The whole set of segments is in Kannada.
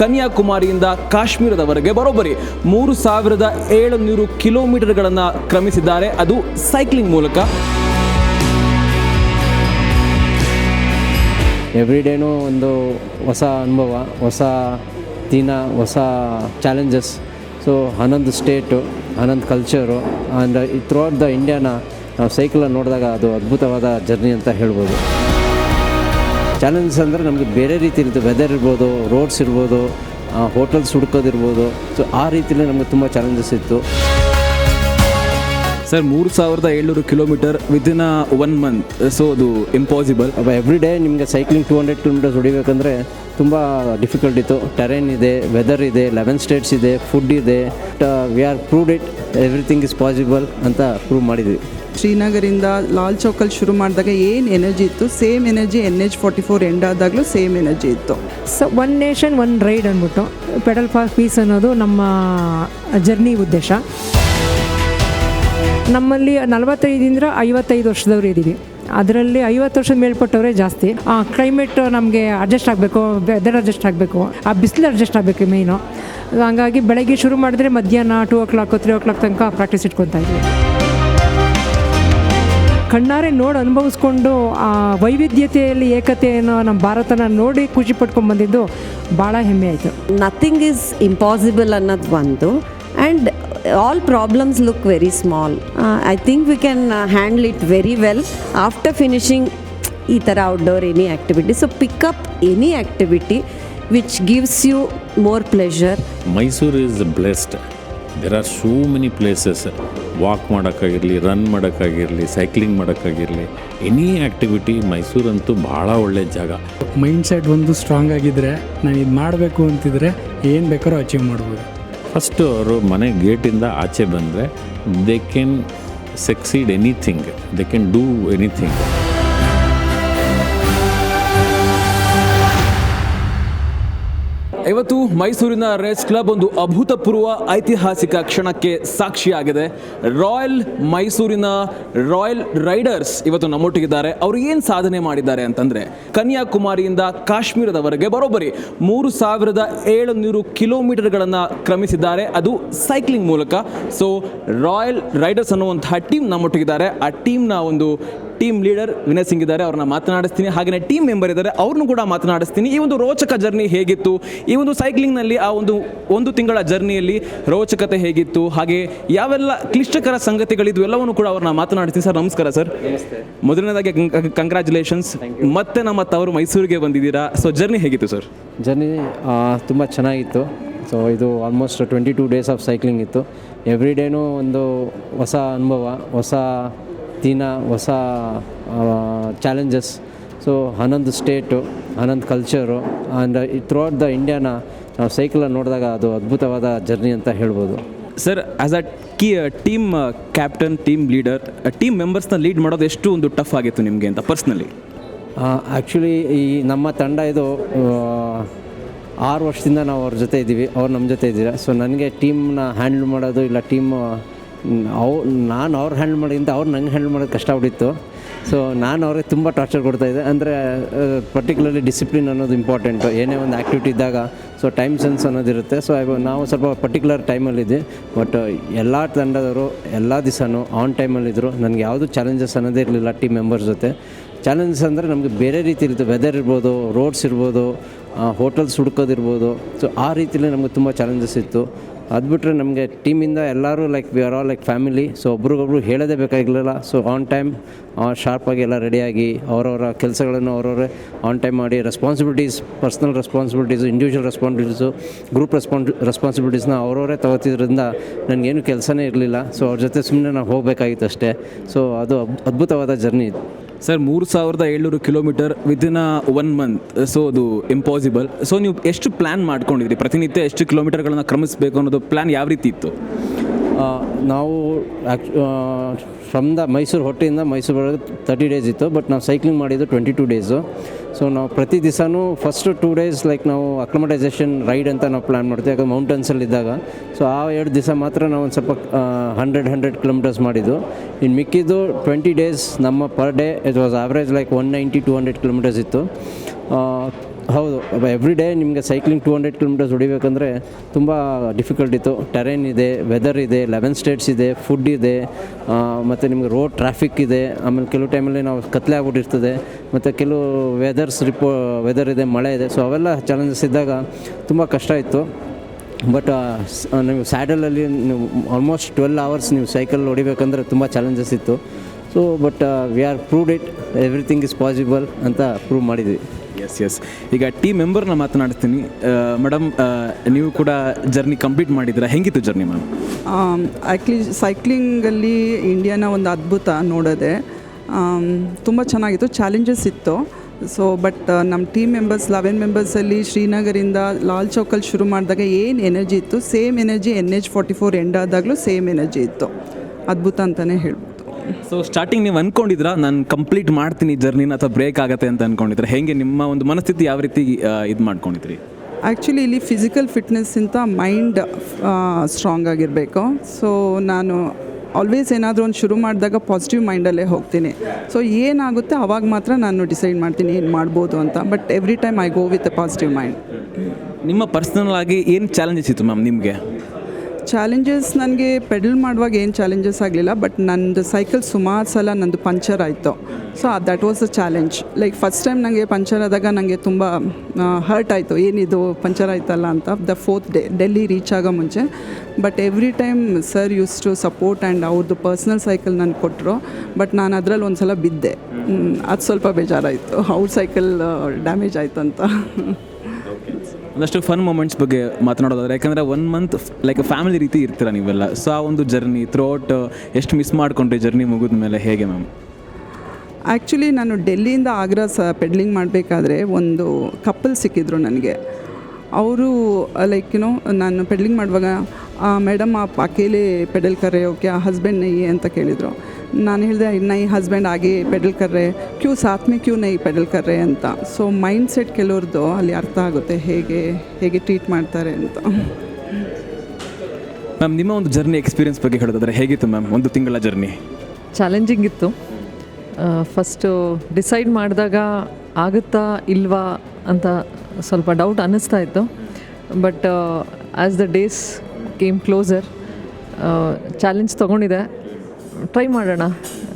ಕನ್ಯಾಕುಮಾರಿಯಿಂದ ಕಾಶ್ಮೀರದವರೆಗೆ ಬರೋಬ್ಬರಿ. ಮೂರು ಸಾವಿರದ ಏಳುನೂರು ಕಿಲೋಮೀಟರ್ಗಳನ್ನು ಕ್ರಮಿಸಿದ್ದಾರೆ. ಅದು ಸೈಕ್ಲಿಂಗ್ ಮೂಲಕ. ಎವ್ರಿ ಡೇನೂ ಒಂದು ಹೊಸ ಅನುಭವ, ಹೊಸ ದಿನ, ಹೊಸ ಚಾಲೆಂಜಸ್ ಸೊ ಹನ್ನೊಂದು ಸ್ಟೇಟು ಹನ್ನೊಂದು ಕಲ್ಚರು ಆ್ಯಂಡ್ ಥ್ರೂಔಟ್ ದ ಇಂಡಿಯಾನ ನಾವು ಸೈಕಲನ್ನು ನೋಡಿದಾಗ ಅದು ಅದ್ಭುತವಾದ ಜರ್ನಿ ಅಂತ ಹೇಳ್ಬೋದು. ಚಾಲೆಂಜಸ್ ಅಂದರೆ ನಮಗೆ ಬೇರೆ ರೀತಿ ಇರುತ್ತೆ. ವೆದರ್ ಇರ್ಬೋದು ರೋಡ್ಸ್ ಇರ್ಬೋದು ಹೋಟೆಲ್ಸ್ ಹುಡ್ಕೋದಿರ್ಬೋದು. ಸೊ ಆ ರೀತಿಯಲ್ಲಿ ನಮಗೆ ತುಂಬ ಚಾಲೆಂಜಸ್ ಇತ್ತು. ಸರ್ ಮೂರು ಸಾವಿರದ ಏಳ್ನೂರು kilometre within one month so ಅದು ಇಂಪಾಸಿಬಲ್ ಎವ್ರಿ ಡೇ ನಿಮಗೆ ಸೈಕ್ಲಿಂಗ್ ಟೂ ಹಂಡ್ರೆಡ್ ಕಿಲೋಮೀಟರ್ಸ್ ಹೊಡಿಬೇಕಂದ್ರೆ ತುಂಬ ಡಿಫಿಕಲ್ಟ್ ಇತ್ತು. ಟೆರೇನ್ ಇದೆ ವೆದರ್ ಇದೆ ಲೆವೆನ್ ಸ್ಟೇಟ್ಸ್ ಇದೆ ಫುಡ್ ಇದೆ. We are proved it everything is possible ಅಂತ ಪ್ರೂವ್ ಮಾಡಿದ್ವಿ. ಶ್ರೀನಗರಿಂದ ಲಾಲ್ ಚೌಕಲ್ಲಿ ಶುರು ಮಾಡಿದಾಗ ಏನು ಎನರ್ಜಿ ಇತ್ತು? Same energy N H forty four end ಆದಾಗಲೂ same energy ಇತ್ತು. So one nation one ride ಅಂದ್ಬಿಟ್ಟು ಪೆಡಲ್ ಫಾರ್ ಪೀಸ್ ಅನ್ನೋದು ನಮ್ಮ ಜರ್ನಿ ಉದ್ದೇಶ. ನಮ್ಮಲ್ಲಿ ನಲವತ್ತೈದಿಂದ ಐವತ್ತೈದು ವರ್ಷದವರು ಇದ್ದೀವಿ. ಅದರಲ್ಲಿ ಐವತ್ತು ವರ್ಷದ ಮೇಲ್ಪಟ್ಟವರೇ ಜಾಸ್ತಿ. ಆ ಕ್ಲೈಮೇಟ್ ನಮಗೆ ಅಡ್ಜಸ್ಟ್ ಆಗಬೇಕು ವೆದರ್ ಅಡ್ಜಸ್ಟ್ ಆಗಬೇಕು, ಆ ಬಿಸಿಲು ಅಡ್ಜಸ್ಟ್ ಆಗಬೇಕು ಮೇಯ್ನು ಹಂಗಾಗಿ ಬೆಳಗ್ಗೆ ಶುರು ಮಾಡಿದ್ರೆ ಮಧ್ಯಾಹ್ನ two o'clock three o'clock ತನಕ ಪ್ರಾಕ್ಟೀಸ್ ಇಟ್ಕೊತಾ ಇದ್ವಿ. ಕಣ್ಣಾರೆ ನೋಡಿ ಅನುಭವಿಸ್ಕೊಂಡು ಆ ವೈವಿಧ್ಯತೆಯಲ್ಲಿ ಏಕತೆಯನ್ನು ನಮ್ಮ ಭಾರತನ ನೋಡಿ ಖುಷಿ ಪಟ್ಕೊಂಡು ಬಂದಿದ್ದು ಭಾಳ ಹೆಮ್ಮೆ ಆಯಿತು. ನಥಿಂಗ್ ಈಸ್ ಇಂಪಾಸಿಬಲ್ ಅನ್ನೋದು ಒಂದು. And all problems look very small I think we can handle it very well after finishing ಈ ಥರ outdoor any activity so pick up any activity which gives you more pleasure Mysuru is blessed there are so many places walk ಮಾಡೋಕ್ಕಾಗಿರಲಿ run ಮಾಡೋಕ್ಕಾಗಿರಲಿ ಸೈಕ್ಲಿಂಗ್ ಮಾಡೋಕ್ಕಾಗಿರಲಿ ಎನಿ ಆ್ಯಕ್ಟಿವಿಟಿ ಮೈಸೂರಂತೂ ಭಾಳ ಒಳ್ಳೆಯ ಜಾಗ. ಮೈಂಡ್ ಸೆಟ್ ಒಂದು ಸ್ಟ್ರಾಂಗ್ ಆಗಿದ್ದರೆ ನಾನು ಇದು ಮಾಡಬೇಕು ಅಂತಿದ್ರೆ ಏನು ಬೇಕಾದ್ರೂ ಅಚೀವ್ ಮಾಡ್ಬೋದು. ಫಸ್ಟು ಅವರು ಮನೆ ಗೇಟಿಂದ ಆಚೆ ಬಂದರೆ they can succeed anything they can do anything ಇವತ್ತು ಮೈಸೂರಿನ ರೇಸ್ ಕ್ಲಬ್ ಒಂದು ಅಭೂತಪೂರ್ವ ಐತಿಹಾಸಿಕ ಕ್ಷಣಕ್ಕೆ ಸಾಕ್ಷಿಯಾಗಿದೆ. ರಾಯಲ್ ಮೈಸೂರಿನ ರಾಯಲ್ ರೈಡರ್ಸ್ ಇವತ್ತು ನಮ್ಮೊಟ್ಟಿಗಿದ್ದಾರೆ. ಅವರು ಏನು ಸಾಧನೆ ಮಾಡಿದ್ದಾರೆ ಅಂತಂದರೆ, ಕನ್ಯಾಕುಮಾರಿಯಿಂದ ಕಾಶ್ಮೀರದವರೆಗೆ ಬರೋಬ್ಬರಿ ಮೂರು ಸಾವಿರದ ಏಳುನೂರು ಕಿಲೋಮೀಟರ್ಗಳನ್ನು ಕ್ರಮಿಸಿದ್ದಾರೆ. ಅದು ಸೈಕ್ಲಿಂಗ್ ಮೂಲಕ. ಸೊ, ರಾಯಲ್ ರೈಡರ್ಸ್ ಅನ್ನುವಂತಹ ಟೀಮ್ ನಮ್ಮೊಟ್ಟಿಗಿದ್ದಾರೆ. ಆ ಟೀಮ್ನ ಒಂದು ಟೀಮ್ ಲೀಡರ್ ವಿನಯ್ ಸಿಂಗ್ ಇದ್ದಾರೆ ಅವ್ರನ್ನ ಮಾತನಾಡಿಸ್ತೀನಿ. ಹಾಗೆಯೇ ಟೀಮ್ ಮೆಂಬರ್ ಇದ್ದಾರೆ ಅವ್ರನ್ನೂ ಕೂಡ ಮಾತನಾಡಿಸ್ತೀನಿ. ಈ ಒಂದು ರೋಚಕ ಜರ್ನಿ ಹೇಗಿತ್ತು? ಈ ಒಂದು ಸೈಕ್ಲಿಂಗ್ನಲ್ಲಿ ಆ ಒಂದು ಒಂದು ತಿಂಗಳ ಜರ್ನಿಯಲ್ಲಿ ರೋಚಕತೆ ಹೇಗಿತ್ತು? ಹಾಗೆ ಯಾವೆಲ್ಲ ಕ್ಲಿಷ್ಟಕರ ಸಂಗತಿಗಳಿದ್ವು? ಎಲ್ಲವನ್ನು ಕೂಡ ಅವ್ರನ್ನ ಮಾತನಾಡಿಸ್ತೀನಿ. ಸರ್ ನಮಸ್ಕಾರ ಸರ್. ಮೊದಲನೇದಾಗಿ ಕಂಗ್ರ್ಯಾಚುಲೇಷನ್ಸ್ ಮತ್ತೆ ನಮ್ಮ ತವರು ಮೈಸೂರಿಗೆ ಬಂದಿದ್ದೀರಾ? ಸೊ ಜರ್ನಿ ಹೇಗಿತ್ತು ಸರ್? ಜರ್ನಿ ತುಂಬ ಚೆನ್ನಾಗಿತ್ತು. ಸೊ ಇದು almost twenty two days of cycling ಇತ್ತು ಎವ್ರಿ ಡೇನೂ ಒಂದು ಹೊಸ ಅನುಭವ ಹೊಸ ದಿನ ಹೊಸ ಚಾಲೆಂಜಸ್ ಸೊ ಹನ್ನೊಂದು ಸ್ಟೇಟು ಹನ್ನೊಂದು ಕಲ್ಚರು ಆ್ಯಂಡ್ ಥ್ರೂಔಟ್ ದ ಇಂಡಿಯಾನ ನಾವು ಸೈಕಲನ್ನು ನೋಡಿದಾಗ ಅದು ಅದ್ಭುತವಾದ ಜರ್ನಿ ಅಂತ ಹೇಳ್ಬೋದು. Sir as a Ki team captain team leader team ಮೆಂಬರ್ಸ್ನ lead ಮಾಡೋದು ಎಷ್ಟು ಒಂದು ಟಫ್ ಆಗಿತ್ತು ನಿಮಗೆ ಅಂತ ಪರ್ಸ್ನಲಿ ಆ್ಯಕ್ಚುಲಿ ಈ ನಮ್ಮ ತಂಡ ಇದು ಆರು ವರ್ಷದಿಂದ ನಾವು ಅವ್ರ ಜೊತೆ ಇದ್ದೀವಿ ಅವ್ರು ನಮ್ಮ ಜೊತೆ ಇದ್ದೀರಾ. ಸೊ ನನಗೆ ಟೀಮ್ನ ಹ್ಯಾಂಡಲ್ ಮಾಡೋದು ಇಲ್ಲ ಟೀಮ್ ಅವ್ ನಾನು ಅವ್ರು ಹ್ಯಾಂಡ್ ಮಾಡಿಂದ ಅವ್ರು ನಂಗೆ ಹ್ಯಾಂಡ್ ಮಾಡೋದು ಕಷ್ಟ ಆಗ್ಬಿಟ್ಟಿತ್ತು. ಸೊ ನಾನು ಅವ್ರಿಗೆ ತುಂಬ ಟಾರ್ಚರ್ ಕೊಡ್ತಾಯಿದ್ದೆ ಅಂದರೆ ಪರ್ಟಿಕ್ಯುಲರ್ಲಿ ಡಿಸಿಪ್ಲಿನ್ ಅನ್ನೋದು ಇಂಪಾರ್ಟೆಂಟು ಏನೇ ಒಂದು ಆ್ಯಕ್ಟಿವಿಟಿ ಇದ್ದಾಗ ಸೊ ಟೈಮ್ ಸೆನ್ಸ್ ಅನ್ನೋದಿರುತ್ತೆ ಸೊ ನಾವು ಸ್ವಲ್ಪ ಪರ್ಟಿಕ್ಯುಲರ್ ಟೈಮಲ್ಲಿದ್ವಿ ಬಟ್ ಎಲ್ಲ ತಂಡದವರು, ಎಲ್ಲ ದಿವಸನೂ ಆನ್ ಟೈಮಲ್ಲಿದ್ದರು ನನಗೆ ಯಾವುದು ಚಾಲೆಂಜಸ್ ಅನ್ನೋದೇ ಇರಲಿಲ್ಲ ಟೀಮ್ ಮೆಂಬರ್ಸ್ ಜೊತೆ. ಚಾಲೆಂಜಸ್ ಅಂದರೆ ನಮಗೆ ಬೇರೆ ರೀತಿ ಇರುತ್ತೆ. ವೆದರ್ ಇರ್ಬೋದು ರೋಡ್ಸ್ ಇರ್ಬೋದು ಹೋಟೆಲ್ಸ್ ಹುಡ್ಕೋದಿರ್ಬೋದು ಸೊ ಆ ರೀತಿಯಲ್ಲಿ ನಮಗೆ ತುಂಬ ಚಾಲೆಂಜಸ್ ಇತ್ತು. ಅದು ಬಿಟ್ಟರೆ ನಮಗೆ ಟೀಮಿಂದ ಎಲ್ಲರೂ like we are all like family so ಒಬ್ರಿಗೊಬ್ರು ಹೇಳೋದೇ ಬೇಕಾಗಿರಲಿಲ್ಲ. ಸೊ ಆನ್ ಟೈಮ್ ಶಾರ್ಪಾಗಿ ಎಲ್ಲ ರೆಡಿಯಾಗಿ ಅವರವರ ಕೆಲಸಗಳನ್ನು ಅವರವರೇ ಆನ್ ಟೈಮ್ ಮಾಡಿ responsibilities personal responsibilities individual responsibilities group ರೆಸ್ಪಾನ್ ರೆಸ್ಪಾನ್ಸಿಬಿಲಿಟೀಸ್ನ ಅವರವರೇ ತಗೋತಿದ್ರಿಂದ ನನಗೇನು ಕೆಲಸನೇ ಇರಲಿಲ್ಲ. ಸೊ ಅವ್ರ ಜೊತೆ ಸುಮ್ಮನೆ ನಾವು ಹೋಗಬೇಕಾಗಿತ್ತು ಅಷ್ಟೇ ಸೊ ಅದು ಅದ್ಭುತವಾದ ಜರ್ನಿ ಸರ್, ಮೂರು ಸಾವಿರದ ಏಳ್ನೂರು kilometre within one month so ಅದು ಇಂಪಾಸಿಬಲ್ ಸೊ ನೀವು ಎಷ್ಟು ಪ್ಲ್ಯಾನ್ ಮಾಡ್ಕೊಂಡಿದ್ರಿ? ಪ್ರತಿನಿತ್ಯ ಎಷ್ಟು ಕಿಲೋಮೀಟರ್ಗಳನ್ನು ಕ್ರಮಿಸಬೇಕು ಅನ್ನೋದು ಪ್ಲ್ಯಾನ್ ಯಾವ ರೀತಿ ಇತ್ತು? ನಾವು ಫ್ರಮ್ ದ ಮೈಸೂರು ಹೊಟ್ಟೆಯಿಂದ ಮೈಸೂರು ಬರೋದು ತರ್ಟಿ ಡೇಸ್ ಇತ್ತು ಬಟ್ ನಾವು ಸೈಕ್ಲಿಂಗ್ ಮಾಡಿದ್ದು ಟ್ವೆಂಟಿ ಟೂ ಡೇಸು ಸೊ ನಾವು ಪ್ರತಿ ದಿವಸನೂ ಫಸ್ಟು ಟೂ ಡೇಸ್ ಲೈಕ್ ನಾವು ಅಕ್ಲಮಟೈಸೇಷನ್ ರೈಡ್ ಅಂತ ನಾವು ಪ್ಲ್ಯಾನ್ ಮಾಡ್ತೀವಿ, ಯಾಕಂದ್ರೆ ಮೌಂಟನ್ಸಲ್ಲಿ ಇದ್ದಾಗ. ಸೊ ಆ ಎರಡು ದಿವಸ ಮಾತ್ರ ನಾವು ಒಂದು ಸ್ವಲ್ಪ ಹಂಡ್ರೆಡ್ ಹಂಡ್ರೆಡ್ ಕಿಲೋಮೀಟರ್ಸ್ ಮಾಡಿದ್ದು. ಇನ್ನು ಮಿಕ್ಕಿದ್ದು ಟ್ವೆಂಟಿ ಡೇಸ್ ನಮ್ಮ per day it was average like one ninety two hundred kilometres ಇತ್ತು. ಹೌದು ಎವ್ರಿ ಡೇ ನಿಮಗೆ ಸೈಕ್ಲಿಂಗ್ ಟೂ ಹಂಡ್ರೆಡ್ ಕಿಲೋಮೀಟರ್ಸ್ ಹೊಡಿಬೇಕಂದ್ರೆ ತುಂಬ ಡಿಫಿಕಲ್ಟ್ ಇತ್ತು. ಟೆರೇನ್ ಇದೆ ವೆದರ್ ಇದೆ ಲೆವೆನ್ ಸ್ಟೇಟ್ಸ್ ಇದೆ ಫುಡ್ ಇದೆ ಮತ್ತು ನಿಮಗೆ ರೋಡ್ ಟ್ರಾಫಿಕ್ ಇದೆ. ಆಮೇಲೆ ಕೆಲವು ಟೈಮಲ್ಲಿ ನಾವು ಕತ್ಲೆ ಆಗ್ಬಿಟ್ಟಿರ್ತದೆ. ಮತ್ತು ಕೆಲವು ವೆದರ್ಸ್ ರಿಪೋ ವೆದರ್ ಇದೆ, ಮಳೆ ಇದೆ. ಸೊ ಅವೆಲ್ಲ ಚಾಲೆಂಜಸ್ ಇದ್ದಾಗ ತುಂಬ ಕಷ್ಟ ಇತ್ತು. ಬಟ್ ನೀವು ಸ್ಯಾಡಲಲ್ಲಿ ನೀವು ಆಲ್ಮೋಸ್ಟ್ ಟ್ವೆಲ್ ಅವರ್ಸ್ ನೀವು ಸೈಕಲ್ ಹೊಡಿಬೇಕಂದ್ರೆ ತುಂಬ ಚಾಲೆಂಜಸ್ ಇತ್ತು. So but we are proved it everything is possible ಅಂತ ಪ್ರೂವ್ ಮಾಡಿದ್ವಿ. ಎಸ್ ಎಸ್ ಈಗ ಟೀಮ್ ಮೆಂಬರ್ನ ಮಾತನಾಡ್ತೀನಿ ಮೇಡಮ್ ನೀವು ಕೂಡ ಜರ್ನಿ ಕಂಪ್ಲೀಟ್ ಮಾಡಿದ್ದೀರಾ? ಹೆಂಗಿತ್ತು ಜರ್ನಿ ಮ್ಯಾಮ್ ಆ್ಯಕ್ಚುಲಿ ಸೈಕ್ಲಿಂಗಲ್ಲಿ ಇಂಡಿಯಾನ ಒಂದು ಅದ್ಭುತ ನೋಡೋದೆ ತುಂಬ ಚೆನ್ನಾಗಿತ್ತು. ಚಾಲೆಂಜಸ್ ಇತ್ತು. ಸೊ ಬಟ್ ನಮ್ಮ ಟೀಮ್ ಮೆಂಬರ್ಸ್ ಲೆವೆನ್ ಮೆಂಬರ್ಸಲ್ಲಿ ಶ್ರೀನಗರಿಂದ ಲಾಲ್ ಚೌಕಲ್ಲಿ ಶುರು ಮಾಡಿದಾಗ ಏನು ಎನರ್ಜಿ ಇತ್ತು? Same energy N H forty four end ಆದಾಗಲೂ same energy ಇತ್ತು. ಅದ್ಭುತ ಅಂತಲೇ ಹೇಳ್ಬೋದು. ಸೊ ಸ್ಟಾರ್ಟಿಂಗ್ ನೀವು ಅನ್ಕೊಂಡಿದ್ರಾ? ನಾನು ಕಂಪ್ಲೀಟ್ ಮಾಡ್ತೀನಿ ಜರ್ನಿನ ಅಥವಾ ಬ್ರೇಕ್ ಆಗುತ್ತೆ ಅಂತ ಅನ್ಕೊಂಡಿದ್ರೆ? ಹೇಗೆ ನಿಮ್ಮ ಒಂದು ಮನಸ್ಥಿತಿ ಯಾವ ರೀತಿ ಇದು ಮಾಡ್ಕೊಂಡಿದ್ರಿ? ಆ್ಯಕ್ಚುಲಿ ಇಲ್ಲಿ ಫಿಸಿಕಲ್ ಫಿಟ್ನೆಸ್ಸಿಂತ ಮೈಂಡ್ ಸ್ಟ್ರಾಂಗ್ ಆಗಿರಬೇಕು. ಸೊ ನಾನು ಆಲ್ವೇಸ್ ಏನಾದರೂ ಒಂದು ಶುರು ಮಾಡಿದಾಗ ಪಾಸಿಟಿವ್ ಮೈಂಡಲ್ಲೇ ಹೋಗ್ತೀನಿ. ಸೊ ಏನಾಗುತ್ತೆ ಅವಾಗ ಮಾತ್ರ ನಾನು ಡಿಸೈಡ್ ಮಾಡ್ತೀನಿ ಏನು ಮಾಡ್ಬೋದು ಅಂತ. But every time I go with a positive mind ನಿಮ್ಮ ಪರ್ಸ್ನಲ್ ಆಗಿ ಏನು ಚಾಲೆಂಜಸ್ ಇತ್ತು ಮ್ಯಾಮ್ ನಿಮಗೆ? ಚಾಲೆಂಜಸ್ ನನಗೆ ಪೆಡಲ್ ಮಾಡುವಾಗ ಏನು ಚಾಲೆಂಜಸ್ ಆಗಲಿಲ್ಲ ಬಟ್ ನಂದು ಸೈಕಲ್ ಸುಮಾರು ಸಲ ನಂದು ಪಂಚರ್ ಆಯಿತು. So that was a challenge like first time ನನಗೆ ಪಂಚರ್ ಆದಾಗ ನನಗೆ ತುಂಬ ಹರ್ಟ್ ಆಯಿತು. ಏನಿದು ಪಂಚರ್ ಆಯ್ತಲ್ಲ ಅಂತ. The fourth day Delhi reach ಆಗೋ ಮುಂಚೆ. But every time sir use to support and ಅವ್ರದ್ದು ಪರ್ಸ್ನಲ್ ಸೈಕಲ್ ನಾನು ಕೊಟ್ಟರು ಬಟ್ ನಾನು ಅದರಲ್ಲಿ ಒಂದು ಸಲ ಬಿದ್ದೆ ಅದು ಸ್ವಲ್ಪ ಬೇಜಾರಾಯಿತು. ಅವ್ರ ಸೈಕಲ್ ಡ್ಯಾಮೇಜ್ ಆಯಿತು ಅಂತ. ಒಂದಷ್ಟು ಫನ್ ಮೂಮೆಂಟ್ಸ್ ಬಗ್ಗೆ ಮಾತನಾಡೋದಾದ್ರೆ, ಯಾಕಂದರೆ ಒನ್ ಮಂತ್ ಲೈಕ್ ಫ್ಯಾಮಿಲಿ ರೀತಿ ಇರ್ತೀರ ನೀವೆಲ್ಲ? ಸೊ ಆ ಒಂದು ಜರ್ನಿ ಥ್ರೂಔಟ್ ಎಷ್ಟು ಮಿಸ್ ಮಾಡ್ಕೊಂಡ್ರಿ ಜರ್ನಿ ಮುಗಿದ ಮೇಲೆ ಹೇಗೆ ಮ್ಯಾಮ್ ಆ್ಯಕ್ಚುಲಿ ನಾನು ಡೆಲ್ಲಿಯಿಂದ ಆಗ್ರಾ ಸ ಪೆಡ್ಲಿಂಗ್ ಮಾಡಬೇಕಾದ್ರೆ ಒಂದು ಕಪ್ಪಲ್ ಸಿಕ್ಕಿದ್ರು ನನಗೆ. ಅವರು ಲೈಕ್ ಯುನೋ ನಾನು ಪೆಡ್ಲಿಂಗ್ ಮಾಡುವಾಗ ಮೇಡಮ್ ಆ, ಅಕೇಲೆ ಪೆಡಲ್ ಕರೆಯೋಕೆ ಆ ಹಸ್ಬೆಂಡ್ ನೈ ಅಂತ ಕೇಳಿದರು. ನಾನು ಹೇಳಿದೆ ನೈ ಹಸ್ಬೆಂಡ್ ಆಗಿ ಪೆಡಲ್ ಕರ್ರೆ ಕ್ಯೂ ಸಾತ್ ಮೇ ಕ್ಯೂ ನೈ ಪೆಡಲ್ ಕರ್ರೆ ಅಂತ. ಸೊ ಮೈಂಡ್ ಸೆಟ್ ಕೆಲವ್ರದ್ದು ಅಲ್ಲಿ ಅರ್ಥ ಆಗುತ್ತೆ ಹೇಗೆ ಹೇಗೆ ಟ್ರೀಟ್ ಮಾಡ್ತಾರೆ ಅಂತ. ಮ್ಯಾಮ್ ನಿಮ್ಮ ಒಂದು ಜರ್ನಿ ಎಕ್ಸ್ಪೀರಿಯನ್ಸ್ ಬಗ್ಗೆ ಹೇಳೋದಾದ್ರೆ ಹೇಗಿತ್ತು ಮ್ಯಾಮ್ ಒಂದು ತಿಂಗಳ ಜರ್ನಿ ಚಾಲೆಂಜಿಂಗ್ ಇತ್ತು. ಫಸ್ಟು ಡಿಸೈಡ್ ಮಾಡಿದಾಗ ಆಗುತ್ತಾ ಇಲ್ವಾ ಅಂತ ಸ್ವಲ್ಪ ಡೌಟ್ ಅನ್ನಿಸ್ತಾ ಇತ್ತು. But as the days came closer challenge ತೊಗೊಂಡಿದೆ. Try ಮಾಡೋಣ.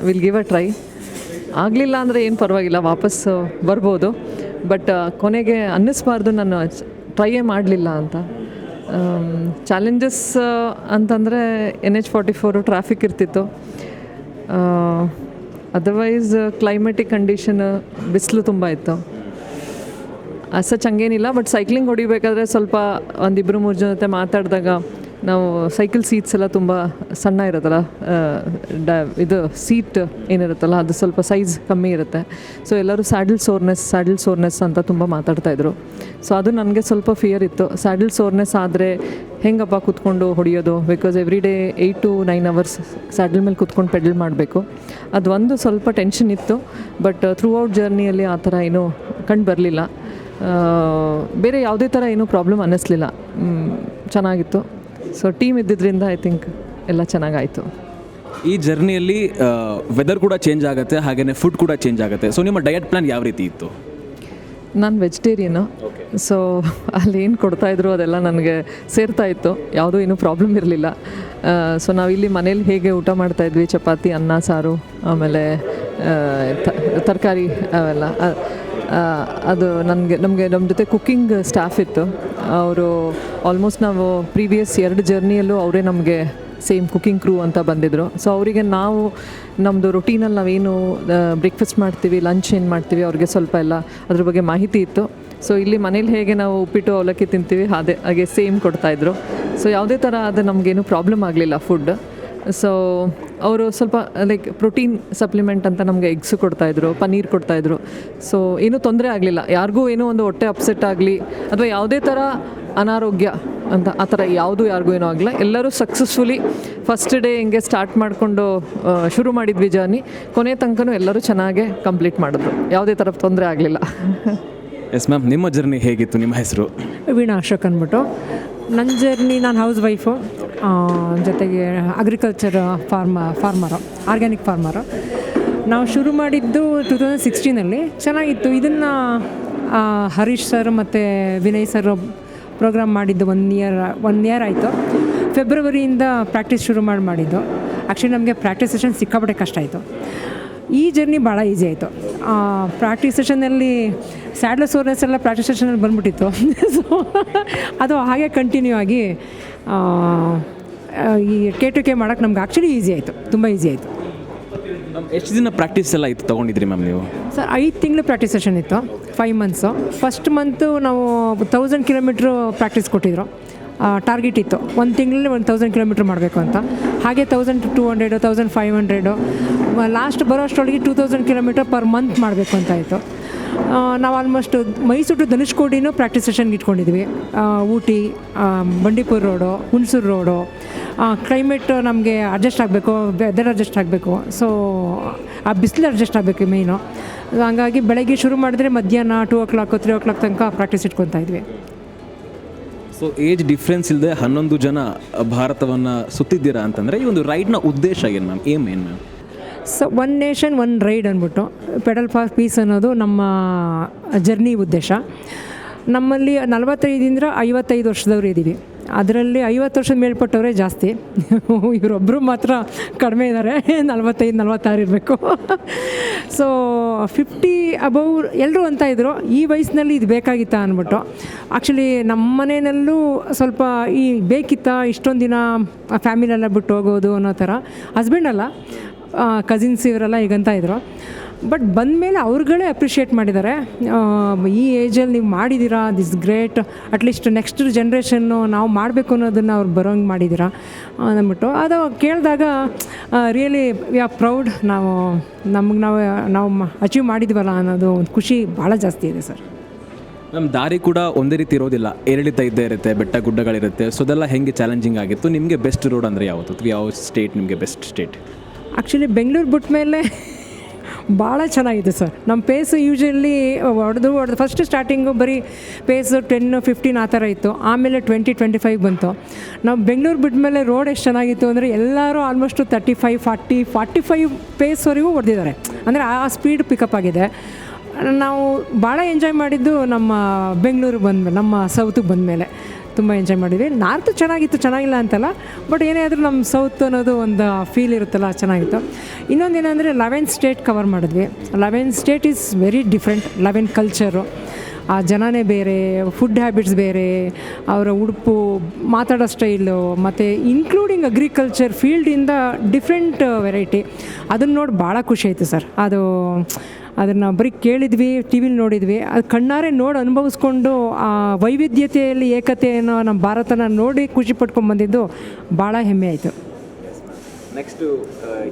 ವಿಲ್ ಗಿವ್ ಅ ಟ್ರೈ ಆಗಲಿಲ್ಲ ಅಂದರೆ ಏನು ಪರವಾಗಿಲ್ಲ, ವಾಪಸ್ ಬರ್ಬೋದು. ಬಟ್ ಕೊನೆಗೆ ಅನ್ನಿಸ್ಬಾರ್ದು ನಾನು ಟ್ರೈಯೇ ಮಾಡಲಿಲ್ಲ ಅಂತ. ಚಾಲೆಂಜಸ್ ಅಂತಂದರೆ N H forty four traffic ಇರ್ತಿತ್ತು ಅದರ್ವೈಸ್ ಕ್ಲೈಮೆಟಿಕ್ ಕಂಡೀಷನ್ ಬಿಸಿಲು ತುಂಬ ಇತ್ತು. ಅಸಚ್ ಹಂಗೇನಿಲ್ಲ ಬಟ್ ಸೈಕ್ಲಿಂಗ್ ಹೊಡಿಬೇಕಾದ್ರೆ ಸ್ವಲ್ಪ ಒಂದಿಬ್ಬರು ಮೂರು ಜನ ಜೊತೆ ಮಾತಾಡಿದಾಗ ನಾವು ಸೈಕಲ್ ಸೀಟ್ಸ್ ಎಲ್ಲ ತುಂಬ ಸಣ್ಣ ಇರುತ್ತಲ್ಲ ಡ, ಇದು ಸೀಟ್ ಏನಿರುತ್ತಲ್ಲ, ಅದು ಸ್ವಲ್ಪ ಸೈಜ್ ಕಮ್ಮಿ ಇರುತ್ತೆ. ಸೊ ಎಲ್ಲರೂ ಸ್ಯಾಡಲ್ ಸೋರ್ನೆಸ್ ಸ್ಯಾಡಲ್ ಸೋರ್ನೆಸ್ ಅಂತ ತುಂಬ ಮಾತಾಡ್ತಾಯಿದ್ರು ಸೊ ಅದು ನನಗೆ ಸ್ವಲ್ಪ ಫಿಯರ್ ಇತ್ತು. ಸ್ಯಾಡಲ್ ಸೋರ್ನೆಸ್ ಆದರೆ ಹೆಂಗಪ್ಪ ಕೂತ್ಕೊಂಡು ಹೊಡೆಯೋದು? Because every day eight to nine hours saddle ಮೇಲೆ ಕೂತ್ಕೊಂಡು ಪೆಡಲ್ ಮಾಡಬೇಕು. ಅದು ಒಂದು ಸ್ವಲ್ಪ ಟೆನ್ಷನ್ ಇತ್ತು. ಬಟ್ ಥ್ರೂ ಔಟ್ ಜರ್ನಿಯಲ್ಲಿ ಆ ಥರ ಏನೂ ಕಂಡು ಬರಲಿಲ್ಲ. ಬೇರೆ ಯಾವುದೇ ಥರ ಏನೂ ಪ್ರಾಬ್ಲಮ್ ಅನ್ನಿಸ್ಲಿಲ್ಲ. ಚೆನ್ನಾಗಿತ್ತು. ಸೊ ಟೀಮ್ ಇದ್ದಿದ್ದರಿಂದ ಐ ಥಿಂಕ್ ಎಲ್ಲ ಚೆನ್ನಾಗಾಯಿತು. ಈ ಜರ್ನಿಯಲ್ಲಿ ವೆದರ್ ಕೂಡ ಚೇಂಜ್ ಆಗುತ್ತೆ ಹಾಗೆಯೇ ಫುಡ್ ಕೂಡ ಚೇಂಜ್ ಆಗುತ್ತೆ. ಸೊ ನಿಮ್ಮ ಡಯಟ್ ಪ್ಲಾನ್ ಯಾವ ರೀತಿ ಇತ್ತು? ನಾನು ವೆಜಿಟೇರಿಯನ್ನು ಸೊ ಅಲ್ಲಿ ಏನು ಕೊಡ್ತಾಯಿದ್ರು ಅದೆಲ್ಲ ನನಗೆ ಸೇರ್ತಾ ಇತ್ತು. ಯಾವುದೂ ಏನೂ ಪ್ರಾಬ್ಲಮ್ ಇರಲಿಲ್ಲ. ಸೊ ನಾವಿಲ್ಲಿ ಮನೇಲಿ ಹೇಗೆ ಊಟ ಮಾಡ್ತಾಯಿದ್ವಿ ಚಪಾತಿ ಅನ್ನ ಸಾರು ಆಮೇಲೆ ತರಕಾರಿ ಅವೆಲ್ಲ. ಅದು ನನಗೆ, ನಮಗೆ ನಮ್ಮ ಜೊತೆ ಕುಕ್ಕಿಂಗ್ ಸ್ಟಾಫ್ ಇತ್ತು. ಅವರು ಆಲ್ಮೋಸ್ಟ್ ನಾವು ಪ್ರೀವಿಯಸ್ ಎರಡು ಜರ್ನಿಯಲ್ಲೂ ಅವರೇ ನಮಗೆ ಸೇಮ್ ಕುಕ್ಕಿಂಗ್ ಕ್ರೂ ಅಂತ ಬಂದಿದ್ದರು ಸೊ ಅವರಿಗೆ ನಾವು ನಮ್ಮದು ರೊಟೀನಲ್ಲಿ ನಾವೇನು ಬ್ರೇಕ್ಫಾಸ್ಟ್ ಮಾಡ್ತೀವಿ ಲಂಚ್ ಏನು ಮಾಡ್ತೀವಿ, ಅವ್ರಿಗೆ ಸ್ವಲ್ಪ ಎಲ್ಲ ಅದ್ರ ಬಗ್ಗೆ ಮಾಹಿತಿ ಇತ್ತು. ಸೊ ಇಲ್ಲಿ ಮನೇಲಿ ಹೇಗೆ ನಾವು ಉಪ್ಪಿಟ್ಟು, ಅವಲಕ್ಕಿ ತಿಂತೀವಿ ಅದೇ ಹಾಗೆ ಸೇಮ್ ಕೊಡ್ತಾಯಿದ್ರು ಸೊ ಯಾವುದೇ ಥರ ಅದು ನಮಗೇನು ಪ್ರಾಬ್ಲಮ್ ಆಗಲಿಲ್ಲ ಫುಡ್ ಸೊ ಅವರು ಸ್ವಲ್ಪ ಲೈಕ್ ಪ್ರೋಟೀನ್ ಸಪ್ಲಿಮೆಂಟ್ ಅಂತ ನಮಗೆ ಎಗ್ಸು ಕೊಡ್ತಾಯಿದ್ರು ಪನ್ನೀರ್ ಕೊಡ್ತಾಯಿದ್ರು ಸೊ ಏನೂ ತೊಂದರೆ ಆಗಲಿಲ್ಲ. ಯಾರಿಗೂ ಏನೋ ಒಂದು ಹೊಟ್ಟೆ ಅಪ್ಸೆಟ್ ಆಗಲಿ ಅಥವಾ ಯಾವುದೇ ಥರ ಅನಾರೋಗ್ಯ ಅಂತ ಆ ಥರ ಯಾವುದೂ ಯಾರಿಗೂ ಏನೂ ಆಗಲಿಲ್ಲ. ಎಲ್ಲರೂ ಸಕ್ಸಸ್ಫುಲಿ ಫಸ್ಟ್ ಡೇ ಹಿಂಗೆ ಸ್ಟಾರ್ಟ್ ಮಾಡಿಕೊಂಡು ಶುರು ಮಾಡಿದ್ವಿ ಜರ್ನಿ ಕೊನೆ ತನಕನೂ ಎಲ್ಲರೂ ಚೆನ್ನಾಗೆ ಕಂಪ್ಲೀಟ್ ಮಾಡಿದ್ರು. ಯಾವುದೇ ಥರ ತೊಂದರೆ ಆಗಲಿಲ್ಲ. ಎಸ್ ಮ್ಯಾಮ್ ನಿಮ್ಮ ಜರ್ನಿ ಹೇಗಿತ್ತು? ನಿಮ್ಮ ಹೆಸರು? ವೀಣಾ ಅಶೋಕ್ ಅಂದ್ಬಿಟ್ಟು. ನನ್ನ ಜರ್ನಿ ನಾನು ಹೌಸ್ ವೈಫು ಜೊತೆಗೆ agriculture farm farmer organic farmer ನಾವು ಶುರು ಮಾಡಿದ್ದು ಟೂ ತೌಸಂಡ್ ಸಿಕ್ಸ್ಟೀನಲ್ಲಿ ಚೆನ್ನಾಗಿತ್ತು. ಇದನ್ನು ಹರೀಶ್ ಸರ್ ಮತ್ತು ವಿನಯ್ ಸರ್ ಪ್ರೋಗ್ರಾಮ್ ಮಾಡಿದ್ದು ಒನ್ ಇಯರ್ ಒನ್ ಇಯರ್ ಆಯಿತು. ಫೆಬ್ರವರಿಯಿಂದ ಪ್ರಾಕ್ಟೀಸ್ ಶುರು ಮಾಡಿ ಮಾಡಿದ್ದು. ಆ್ಯಕ್ಚುಲಿ ನಮಗೆ ಪ್ರಾಕ್ಟೀಸ್ ಸೆಷನ್ ಸಿಕ್ಕಾಪಟ್ಟೆ ಕಷ್ಟ ಆಯಿತು. ಈ ಜರ್ನಿ ಭಾಳ ಈಸಿ ಆಯಿತು. ಪ್ರಾಕ್ಟೀಸ್ ಸೆಷನಲ್ಲಿ ಸ್ಯಾಡ್ಲ ಸೋರ್ನೆಸ್ ಎಲ್ಲ ಪ್ರಾಕ್ಟೀಸ್ ಸೆಷನಲ್ಲಿ ಬಂದ್ಬಿಟ್ಟಿತ್ತು. ಸೊ ಅದು ಹಾಗೆ ಕಂಟಿನ್ಯೂ ಆಗಿ ಈ ಕೆ ಟು ಕೆ ಮಾಡೋಕ್ಕೆ ನಮ್ಗೆ ಆ್ಯಕ್ಚುಲಿ ಈಸಿ ಆಯಿತು. ತುಂಬ ಈಸಿ ಆಯಿತು. ಎಷ್ಟು ದಿನ ಪ್ರಾಕ್ಟೀಸ್ ಎಲ್ಲ ಇತ್ತು ತೊಗೊಂಡಿದ್ರಿ ಮ್ಯಾಮ್ ನೀವು? ಸರ್ ಐದು ತಿಂಗಳು ಪ್ರಾಕ್ಟೀಸ್ ಸೆಷನ್ ಇತ್ತು. ಫೈವ್ ಮಂತ್ಸು ಫಸ್ಟ್ ಮಂತು ನಾವು ತೌಸಂಡ್ ಕಿಲೋಮೀಟ್ರು ಪ್ರಾಕ್ಟೀಸ್ ಕೊಟ್ಟಿದ್ರು. ಟಾರ್ಗೆಟ್ ಇತ್ತು. ಒಂದು ತಿಂಗಳಲ್ಲಿ ಒಂದು ತೌಸಂಡ್ ಕಿಲೋಮೀಟ್ರ್ ಮಾಡಬೇಕು ಅಂತ. ಹಾಗೆ thousand two hundred thousand five hundred last ಬರೋ ಅಷ್ಟರೊಳಗೆ two thousand kilometre per month ಮಾಡಬೇಕು ಅಂತ ಆಯಿತು ನಾವು ಆಲ್ಮೋಸ್ಟ್ ಮೈಸೂರು ಧನುಷ್ಕೋಡಿನೂ ಪ್ರಾಕ್ಟೀಸ್ ಸೆಷನ್ಗೆ ಇಟ್ಕೊಂಡಿದ್ವಿ. Ooty Bandipur road Hunsur road climate ನಮಗೆ ಅಡ್ಜಸ್ಟ್ ಆಗಬೇಕು ವೆದರ್ ಅಡ್ಜಸ್ಟ್ ಆಗಬೇಕು. ಸೊ ಆ ಬಿಸಿಲು ಅಡ್ಜಸ್ಟ್ ಆಗಬೇಕು ಮೇಯ್ನು ಹಂಗಾಗಿ ಬೆಳಗ್ಗೆ ಶುರು ಮಾಡಿದ್ರೆ ಮಧ್ಯಾಹ್ನ two o'clock three o'clock ತನಕ ಪ್ರಾಕ್ಟೀಸ್ ಇಟ್ಕೊತಾ ಇದ್ವಿ. ಸೊ ಏಜ್ ಡಿಫ್ರೆನ್ಸ್ ಇಲ್ಲದೆ ಹನ್ನೊಂದು ಜನ ಭಾರತವನ್ನು ಸುತ್ತಿದ್ದೀರಾ ಅಂತಂದರೆ ಈ ಒಂದು ರೈಡ್ನ ಉದ್ದೇಶ ಏನು ಮ್ಯಾಮ್ ಏಮ್ ಏನು ma'am so one nation one ride ಅಂದ್ಬಿಟ್ಟು ಪೆಡಲ್ ಫಾರ್ ಪೀಸ್ ಅನ್ನೋದು ನಮ್ಮ ಜರ್ನಿ ಉದ್ದೇಶ. ನಮ್ಮಲ್ಲಿ ನಲವತ್ತೈದಿಂದ ಐವತ್ತೈದು ವರ್ಷದವ್ರು ಇದ್ದೀವಿ ಅದರಲ್ಲಿ ಐವತ್ತು ವರ್ಷದ ಮೇಲ್ಪಟ್ಟವರೇ ಜಾಸ್ತಿ. ಇವರೊಬ್ಬರು ಮಾತ್ರ ಕಡಿಮೆ ಇದ್ದಾರೆ ನಲವತ್ತೈದು, ನಲವತ್ತಾರು ಇರಬೇಕು. ಸೊ ಫಿಫ್ಟಿ ಅಬೌವ್ ಎಲ್ಲರೂ ಅಂತ ಇದ್ದರು ಈ ವಯಸ್ಸಿನಲ್ಲಿ ಇದು ಬೇಕಾಗಿತ್ತಾ ಅಂದ್ಬಿಟ್ಟು. ಆ್ಯಕ್ಚುಲಿ ನಮ್ಮ ಮನೆಯಲ್ಲೂ ಸ್ವಲ್ಪ ಈ ಬೇಕಿತ್ತಾ ಇಷ್ಟೊಂದು ದಿನ ಫ್ಯಾಮಿಲೆಲ್ಲ ಬಿಟ್ಟು ಹೋಗೋದು ಅನ್ನೋ ಥರ. ಅಲ್ಲ. ಕಸಿನ್ಸ್ ಇವರೆಲ್ಲ ಈಗಂತ ಇದ್ರು. ಬಟ್ ಬಂದಮೇಲೆ ಅವ್ರುಗಳೇ ಅಪ್ರಿಷಿಯೇಟ್ ಮಾಡಿದ್ದಾರೆ. ಈ ಏಜಲ್ಲಿ ನೀವು ಮಾಡಿದ್ದೀರಾ? This great at least next generation ನಾವು ಮಾಡಬೇಕು ಅನ್ನೋದನ್ನು ಅವ್ರು ಬರೋಂಗೆ ಮಾಡಿದ್ದೀರಾ? ಅಂದ್ಬಿಟ್ಟು. ಅದು ಕೇಳಿದಾಗ ರಿಯಲಿ ವಿ ಆರ್ ಪ್ರೌಡ್ ನಾವು ನಮಗೆ ನಾವು ನಾವು ಅಚೀವ್ ಮಾಡಿದ್ವಲ್ಲ ಅನ್ನೋದು ಒಂದು ಖುಷಿ ಭಾಳ ಜಾಸ್ತಿ ಇದೆ ಸರ್. ನಮ್ಮ ದಾರಿ ಕೂಡ ಒಂದೇ ರೀತಿ ಇರೋದಿಲ್ಲ. ಏರಿಳಿತ ಇದ್ದೇ ಇರುತ್ತೆ ಬೆಟ್ಟ ಗುಡ್ಡಗಳಿರುತ್ತೆ. ಸೊ ಅದೆಲ್ಲ ಹೆಂಗೆ ಚಾಲೆಂಜಿಂಗ್ ಆಗಿತ್ತು? ನಿಮಗೆ ಬೆಸ್ಟ್ ರೋಡ್ ಅಂದರೆ ಯಾವುದು? ಯಾವ ಸ್ಟೇಟ್ ನಿಮಗೆ ಬೆಸ್ಟ್ ಸ್ಟೇಟ್ ಆ್ಯಕ್ಚುಲಿ ಬೆಂಗಳೂರು ಬಿಟ್ಟ ಮೇಲೆ ಭಾಳ ಚೆನ್ನಾಗಿದೆ ಸರ್. ನಮ್ಮ ಪೇಸ್ ಯೂಶಲಿ ಹೊಡೆದು ಹೊಡೆದು ಫಸ್ಟ್ ಸ್ಟಾರ್ಟಿಂಗು ಬರೀ ಪೇಸು ಟೆನ್ ಫಿಫ್ಟೀನ್ ಆ ಥರ ಇತ್ತು. ಆಮೇಲೆ ಟ್ವೆಂಟಿ ಟ್ವೆಂಟಿ ಫೈವ್ ಬಂತು. ನಾವು ಬೆಂಗಳೂರು ಬಿಟ್ಟ ಮೇಲೆ ರೋಡ್ ಎಷ್ಟು ಚೆನ್ನಾಗಿತ್ತು ಅಂದರೆ ಎಲ್ಲರೂ almost thirty five forty forty five ಪೇಸ್ವರೆಗೂ ಹೊಡೆದಿದ್ದಾರೆ. ಅಂದರೆ ಆ ಸ್ಪೀಡ್ ಪಿಕಪ್ ಆಗಿದೆ. ನಾವು ಭಾಳ ಎಂಜಾಯ್ ಮಾಡಿದ್ದು ನಮ್ಮ ಬೆಂಗಳೂರು ಬಂದ ನಮ್ಮ ಸೌತಿಗೆ ಬಂದಮೇಲೆ. ತುಂಬ ಎಂಜಾಯ್ ಮಾಡಿದ್ವಿ. ನಾರ್ತ್ ಚೆನ್ನಾಗಿತ್ತು, ಚೆನ್ನಾಗಿಲ್ಲ ಅಂತಲ್ಲ ಬಟ್ ಏನೇ ಆದರೂ ನಮ್ಮ ಸೌತ್ ಅನ್ನೋದು ಒಂದು ಫೀಲ್ ಇರುತ್ತಲ್ಲ, ಚೆನ್ನಾಗಿತ್ತು. ಇನ್ನೊಂದು ಏನಂದರೆ ಲೆವೆನ್ ಸ್ಟೇಟ್ ಕವರ್ ಮಾಡಿದ್ವಿ. Eleven state is very different eleven culture ಆ ಜನನೇ ಬೇರೆ ಫುಡ್ ಹ್ಯಾಬಿಟ್ಸ್ ಬೇರೆ, ಅವರ ಉಡುಪು, ಮಾತಾಡೋ ಸ್ಟೈಲು ಮತ್ತು ಇನ್ಕ್ಲೂಡಿಂಗ್ ಅಗ್ರಿಕಲ್ಚರ್ ಫೀಲ್ಡಿಂದ ಡಿಫ್ರೆಂಟ್ ವೆರೈಟಿ ಅದನ್ನು ನೋಡಿ ಭಾಳ ಖುಷಿ ಆಯಿತು ಸರ್. ಅದು ಅದನ್ನು ಬರೀ ಕೇಳಿದ್ವಿ ಟಿ ವಿಲಿ ನೋಡಿದ್ವಿ. ಅದು ಕಣ್ಣಾರೆ ನೋಡಿ ಅನುಭವಿಸ್ಕೊಂಡು ಆ ವೈವಿಧ್ಯತೆಯಲ್ಲಿ ಏಕತೆಯನ್ನು ನಮ್ಮ ಭಾರತನ ನೋಡಿ ಖುಷಿ ಪಟ್ಕೊಂಡು ಬಂದಿದ್ದು ಭಾಳ ಹೆಮ್ಮೆ ಆಯಿತು. ನೆಕ್ಸ್ಟು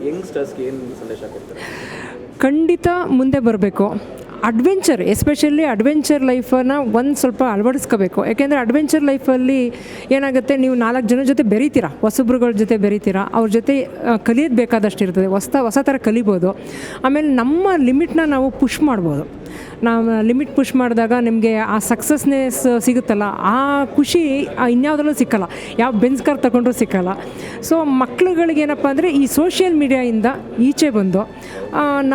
ಯಂಗ್ಸ್ಟರ್ಸ್ಗೆ ಏನು ಸಂದೇಶ ಕೊಡ್ತಾರೆ? ಖಂಡಿತ ಮುಂದೆ ಬರಬೇಕು. ಅಡ್ವೆಂಚರ್ ಎಸ್ಪೆಷಲಿ ಅಡ್ವೆಂಚರ್ ಲೈಫನ್ನು ಒಂದು ಸ್ವಲ್ಪ ಅಳವಡಿಸ್ಕೋಬೇಕು. ಯಾಕೆಂದರೆ ಅಡ್ವೆಂಚರ್ ಲೈಫಲ್ಲಿ ಏನಾಗುತ್ತೆ, ನೀವು ನಾಲ್ಕು ಜನ ಜೊತೆ ಬೆರೀತೀರಾ? ಹೊಸಬ್ರುಗಳ ಜೊತೆ ಬೆರೀತೀರಾ? ಅವ್ರ ಜೊತೆ ಕಲಿಯೋದು ಬೇಕಾದಷ್ಟು ಇರ್ತದೆ. ಹೊಸ ಹೊಸ ಥರ ಕಲಿಬೋದು. ಆಮೇಲೆ ನಮ್ಮ ಲಿಮಿಟ್ನ ನಾವು ಪುಷ್ ಮಾಡ್ಬೋದು. ನಾವು ಲಿಮಿಟ್ ಪುಷ್ ಮಾಡಿದಾಗ ನಿಮಗೆ ಆ ಸಕ್ಸಸ್ನೆಸ್ ಸಿಗುತ್ತಲ್ಲ, ಆ ಖುಷಿ ಇನ್ಯಾವುದರಲ್ಲೂ ಸಿಕ್ಕಲ್ಲ, ಯಾವ ಬೆನ್ಸ್ ಕಾರ್ ತಗೊಂಡ್ರೂ ಸಿಕ್ಕಲ್ಲ. ಸೊ ಮಕ್ಳುಗಳಿಗೆ ಏನಪ್ಪ ಅಂದರೆ ಈ ಸೋಷಿಯಲ್ ಮೀಡಿಯಾಯಿಂದ ಈಚೆ ಬಂದು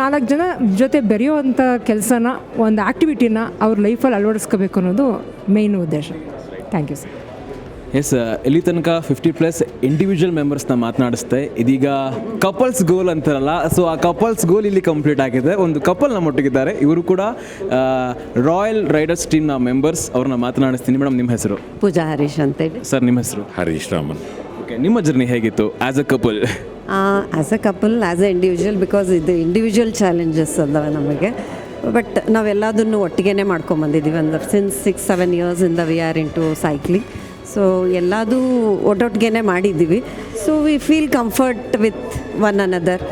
ನಾಲ್ಕು ಜನ ಜೊತೆ ಬೆರೆಯುವಂಥ ಕೆಲಸನ, ಒಂದು ಆ್ಯಕ್ಟಿವಿಟಿನ ಅವ್ರ ಲೈಫಲ್ಲಿ ಅಳವಡಿಸ್ಕೋಬೇಕು ಅನ್ನೋದು ಮೇಯ್ನ್ ಉದ್ದೇಶ. ಥ್ಯಾಂಕ್ ಯು ಸರ್ ಎಸ್ ಇಲ್ಲಿ ತನಕ ಫಿಫ್ಟಿ ಪ್ಲಸ್ ಇಂಡಿವಿಜುವಲ್ ಮೆಂಬರ್ಸ್ನ ಮಾತನಾಡಿಸ್ತೆ ಇದೀಗ ಕಪಲ್ಸ್ ಗೋಲ್ ಅಂತಾರಲ್ಲ ಸೊ ಆ ಕಪಲ್ಸ್ ಗೋಲ್ ಇಲ್ಲಿ ಕಂಪ್ಲೀಟ್ ಆಗಿದೆ. ಒಂದು ಕಪಲ್ ಮುಟ್ಟಿಗಿದ್ದಾರೆ. ಇವರು ಕೂಡ ರಾಯಲ್ ರೈಡರ್ಸ್ ಟೀಮ್ನ ಮೆಂಬರ್ಸ್ ಅವ್ರನ್ನ ಮಾತನಾಡಿಸ್ತೀನಿ. ಮೇಡಮ್ ನಿಮ್ಮ ಹೆಸರು? ಪೂಜಾ ಹರೀಶ್ ಅಂತ ಹೇಳಿ ಸರ್ ನಿಮ್ಮ ಹೆಸರು? ಹರೀಶ್ ರಾಮನ್. ಓಕೆ ನಿಮ್ಮ ಜರ್ನಿ ಹೇಗಿತ್ತು as a couple as a couple as a individual because ಇದು ಇಂಡಿವಿಜುವಲ್ ಚಾಲೆಂಜಸ್ ಅದಾವೆ ನಮಗೆ. ಬಟ್ ನಾವೆಲ್ಲದನ್ನು ಒಟ್ಟಿಗೆ ಮಾಡ್ಕೊಂಬಂದಿದ್ದೀವಿ. ಅಂದ್ರೆ ಸಿನ್ಸ್ ಸಿಕ್ಸ್ ಸೆವೆನ್ ಇಯರ್ಸ್ ಇಂದ we are into cycling so ಎಲ್ಲದೂ ಒಟ್ಟೊಟ್ಟಿಗೆ ಮಾಡಿದ್ದೀವಿ. So we feel comfort with one another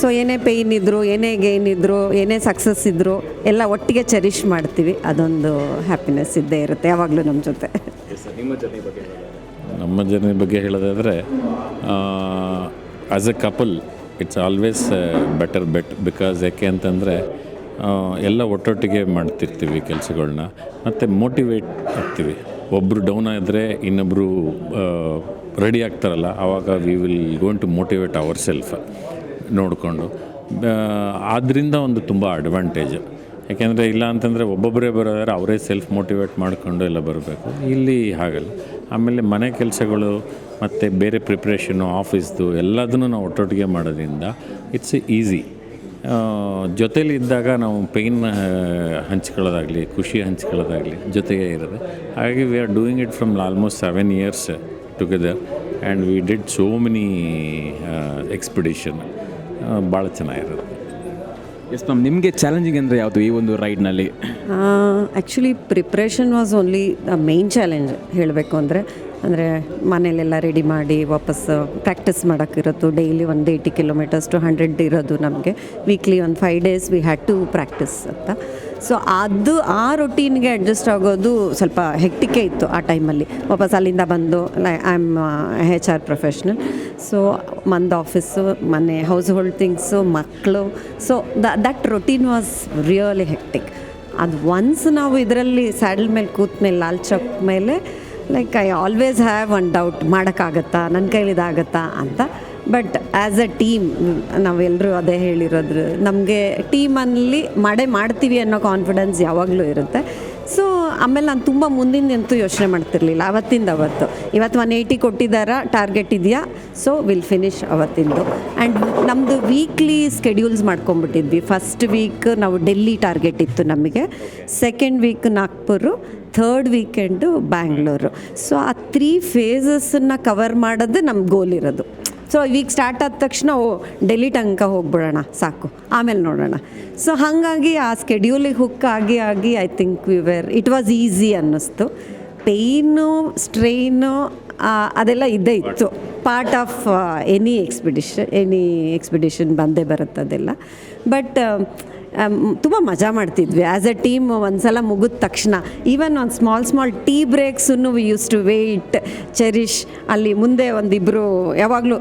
so ಏನೇ ಪೇಯ್ನ್ ಇದ್ದರೂ ಏನೇ ಗೇನ್ ಇದ್ದರೂ ಏನೇ ಸಕ್ಸಸ್ ಇದ್ದರೂ ಎಲ್ಲ ಒಟ್ಟಿಗೆ ಚೆರಿಷ್ ಮಾಡ್ತೀವಿ. ಅದೊಂದು ಹ್ಯಾಪಿನೆಸ್ ಇದ್ದೇ ಇರುತ್ತೆ ಯಾವಾಗಲೂ ನಮ್ಮ ಜೊತೆ ನಮ್ಮ ಜರ್ನಿ ಬಗ್ಗೆ ಹೇಳೋದಾದರೆ as a couple it's always better bet because ಯಾಕೆ ಅಂತಂದರೆ ಎಲ್ಲ ಒಟ್ಟೊಟ್ಟಿಗೆ ಮಾಡ್ತಿರ್ತೀವಿ ಕೆಲಸಗಳನ್ನ ಮತ್ತು ಮೋಟಿವೇಟ್ ಆಗ್ತೀವಿ. ಒಬ್ಬರು ಡೌನ್ ಆದರೆ ಇನ್ನೊಬ್ಬರು ರೆಡಿ ಆಗ್ತಾರಲ್ಲ ಆವಾಗ we will gone to motivate our self ನೋಡಿಕೊಂಡು ಆದ್ದರಿಂದ ಒಂದು ತುಂಬ ಅಡ್ವಾಂಟೇಜ್ ಯಾಕೆಂದರೆ ಇಲ್ಲ ಅಂತಂದರೆ ಒಬ್ಬೊಬ್ಬರೇ ಬರೋದಾದ್ರೆ ಅವರೇ ಸೆಲ್ಫ್ ಮೋಟಿವೇಟ್ ಮಾಡಿಕೊಂಡು ಎಲ್ಲ ಬರಬೇಕು. ಇಲ್ಲಿ ಹಾಗಲ್ಲ. ಆಮೇಲೆ ಮನೆ ಕೆಲಸಗಳು ಮತ್ತು ಬೇರೆ ಪ್ರಿಪ್ರೇಷನು ಆಫೀಸ್ದು ಎಲ್ಲದನ್ನು ನಾವು ಒಟ್ಟೊಟ್ಟಿಗೆ ಮಾಡೋದ್ರಿಂದ ಇಟ್ಸ್ ಈಸಿ ಜೊತೇಲಿ ಇದ್ದಾಗ ನಾವು ಪೇಯ್ನ್ ಹಂಚ್ಕೊಳ್ಳೋದಾಗಲಿ ಖುಷಿ ಹಂಚ್ಕೊಳ್ಳೋದಾಗಲಿ ಜೊತೆಗೆ ಇರೋದು. ಹಾಗಾಗಿ we are doing it from almost seven years together and we did so many expedition ಭಾಳ ಚೆನ್ನಾಗಿರೋದು. ಎಸ್ ಮ್ಯಾಮ್ ನಿಮಗೆ ಚಾಲೆಂಜಿಂಗ್ ಅಂದರೆ ಯಾವುದು ಈ ಒಂದು ರೈಡ್ನಲ್ಲಿ actually preparation was only the main challenge ಹೇಳಬೇಕು ಅಂದರೆ ಅಂದರೆ ಮನೇಲೆಲ್ಲ ರೆಡಿ ಮಾಡಿ ವಾಪಸ್ ಪ್ರಾಕ್ಟೀಸ್ ಮಾಡೋಕ್ಕಿರೋದು. ಡೈಲಿ ಒಂದು ಏಯ್ಟಿ ಕಿಲೋಮೀಟರ್ಸ್ ಟು ಹಂಡ್ರೆಡ್ ಇರೋದು ನಮಗೆ. ವೀಕ್ಲಿ ಒಂದು five days we had to practice ಅಂತ. ಸೊ ಅದು, ಆ ರೊಟೀನ್ಗೆ ಅಡ್ಜಸ್ಟ್ ಆಗೋದು ಸ್ವಲ್ಪ ಹೆಕ್ಟಿಕೆ ಇತ್ತು ಆ ಟೈಮಲ್ಲಿ ವಾಪಸ್ ಅಲ್ಲಿಂದ ಬಂದು like I am H R professional so ಮಂದ್ office ಮನೆ ಹೌಸ್ ಹೋಲ್ಡ್ ಥಿಂಗ್ಸು ಮಕ್ಕಳು so that routine was really hectic ಅದು ಒನ್ಸ್ ನಾವು ಇದರಲ್ಲಿ ಸ್ಯಾಡಲ್ ಮೇಲೆ ಕೂತ ಮೇಲೆ ಲಾಲ್ ಚೌಕ್ ಮೇಲೆ like I always have one doubt ಮಾಡೋಕ್ಕಾಗತ್ತಾ? ನನ್ನ ಕೈಲಿದಾಗತ್ತಾ ಅಂತ. ಬಟ್ ಆ್ಯಸ್ ಅ ಟೀಮ್ ನಾವೆಲ್ಲರೂ ಅದೇ ಹೇಳಿರೋದ್ರು ನಮಗೆ ಟೀಮಲ್ಲಿ ಮಾಡೇ ಮಾಡ್ತೀವಿ ಅನ್ನೋ ಕಾನ್ಫಿಡೆನ್ಸ್ ಯಾವಾಗಲೂ ಇರುತ್ತೆ. ಸೊ ಆಮೇಲೆ ನಾನು ತುಂಬ ಮುಂದಿನ ಅಂತೂ ಯೋಚನೆ ಮಾಡ್ತಿರ್ಲಿಲ್ಲ, ಅವತ್ತಿಂದ ಅವತ್ತು. ಇವತ್ತು ಒನ್ ಏಯ್ಟಿ ಕೊಟ್ಟಿದ್ದಾರ ಟಾರ್ಗೆಟ್ ಇದೆಯಾ? ಸೊ ವಿಲ್ ಫಿನಿಶ್ ಅವತ್ತಿಂದು. ಆ್ಯಂಡ್ ನಮ್ಮದು ವೀಕ್ಲಿ ಸ್ಕೆಡ್ಯೂಲ್ಸ್ ಮಾಡ್ಕೊಂಬಿಟ್ಟಿದ್ವಿ ಫಸ್ಟ್ ವೀಕ್ ನಾವು ಡೆಲ್ಲಿ ಟಾರ್ಗೆಟ್ ಇತ್ತು ನಮಗೆ second week Nagpur third weekend Bangalore. So ಆ ತ್ರೀ ಫೇಸಸನ್ನು ಕವರ್ ಮಾಡೋದು ನಮ್ಮ ಗೋಲ್ ಇರೋದು. ಸೊ ವೀಕ್ ಸ್ಟಾರ್ಟ್ ಆದ ತಕ್ಷಣ, ಓ, ಡೆಲ್ಲಿ ತನಕ ಹೋಗ್ಬಿಡೋಣ, ಸಾಕು. ಆಮೇಲೆ ನೋಡೋಣ. ಸೊ ಹಾಗಾಗಿ ಆ ಸ್ಕೆಡ್ಯೂಲಿಗೆ ಹುಕ್ ಆಗಿ ಆಗಿ I think we were it was easy ಅನ್ನಿಸ್ತು. ಪೇಯ್ನು ಸ್ಟ್ರೈನು ಅದೆಲ್ಲ ಇದ್ದೇ ಇತ್ತು. Part of any expedition any expedition ಬಂದೇ ಬರುತ್ತೆ ಅದೆಲ್ಲ. ಬಟ್ ತುಂಬ ಮಜಾ ಮಾಡ್ತಿದ್ವಿ. ಆ್ಯಸ್ ಅ ಟೀಮ್ ಒಂದ್ಸಲ ಮುಗಿದ ತಕ್ಷಣ ಈವನ್ ಒಂದು small small tea ಬ್ರೇಕ್ಸನ್ನು we use to wait cherish ಅಲ್ಲಿ ಮುಂದೆ ಒಂದಿಬ್ಬರು ಯಾವಾಗಲೂ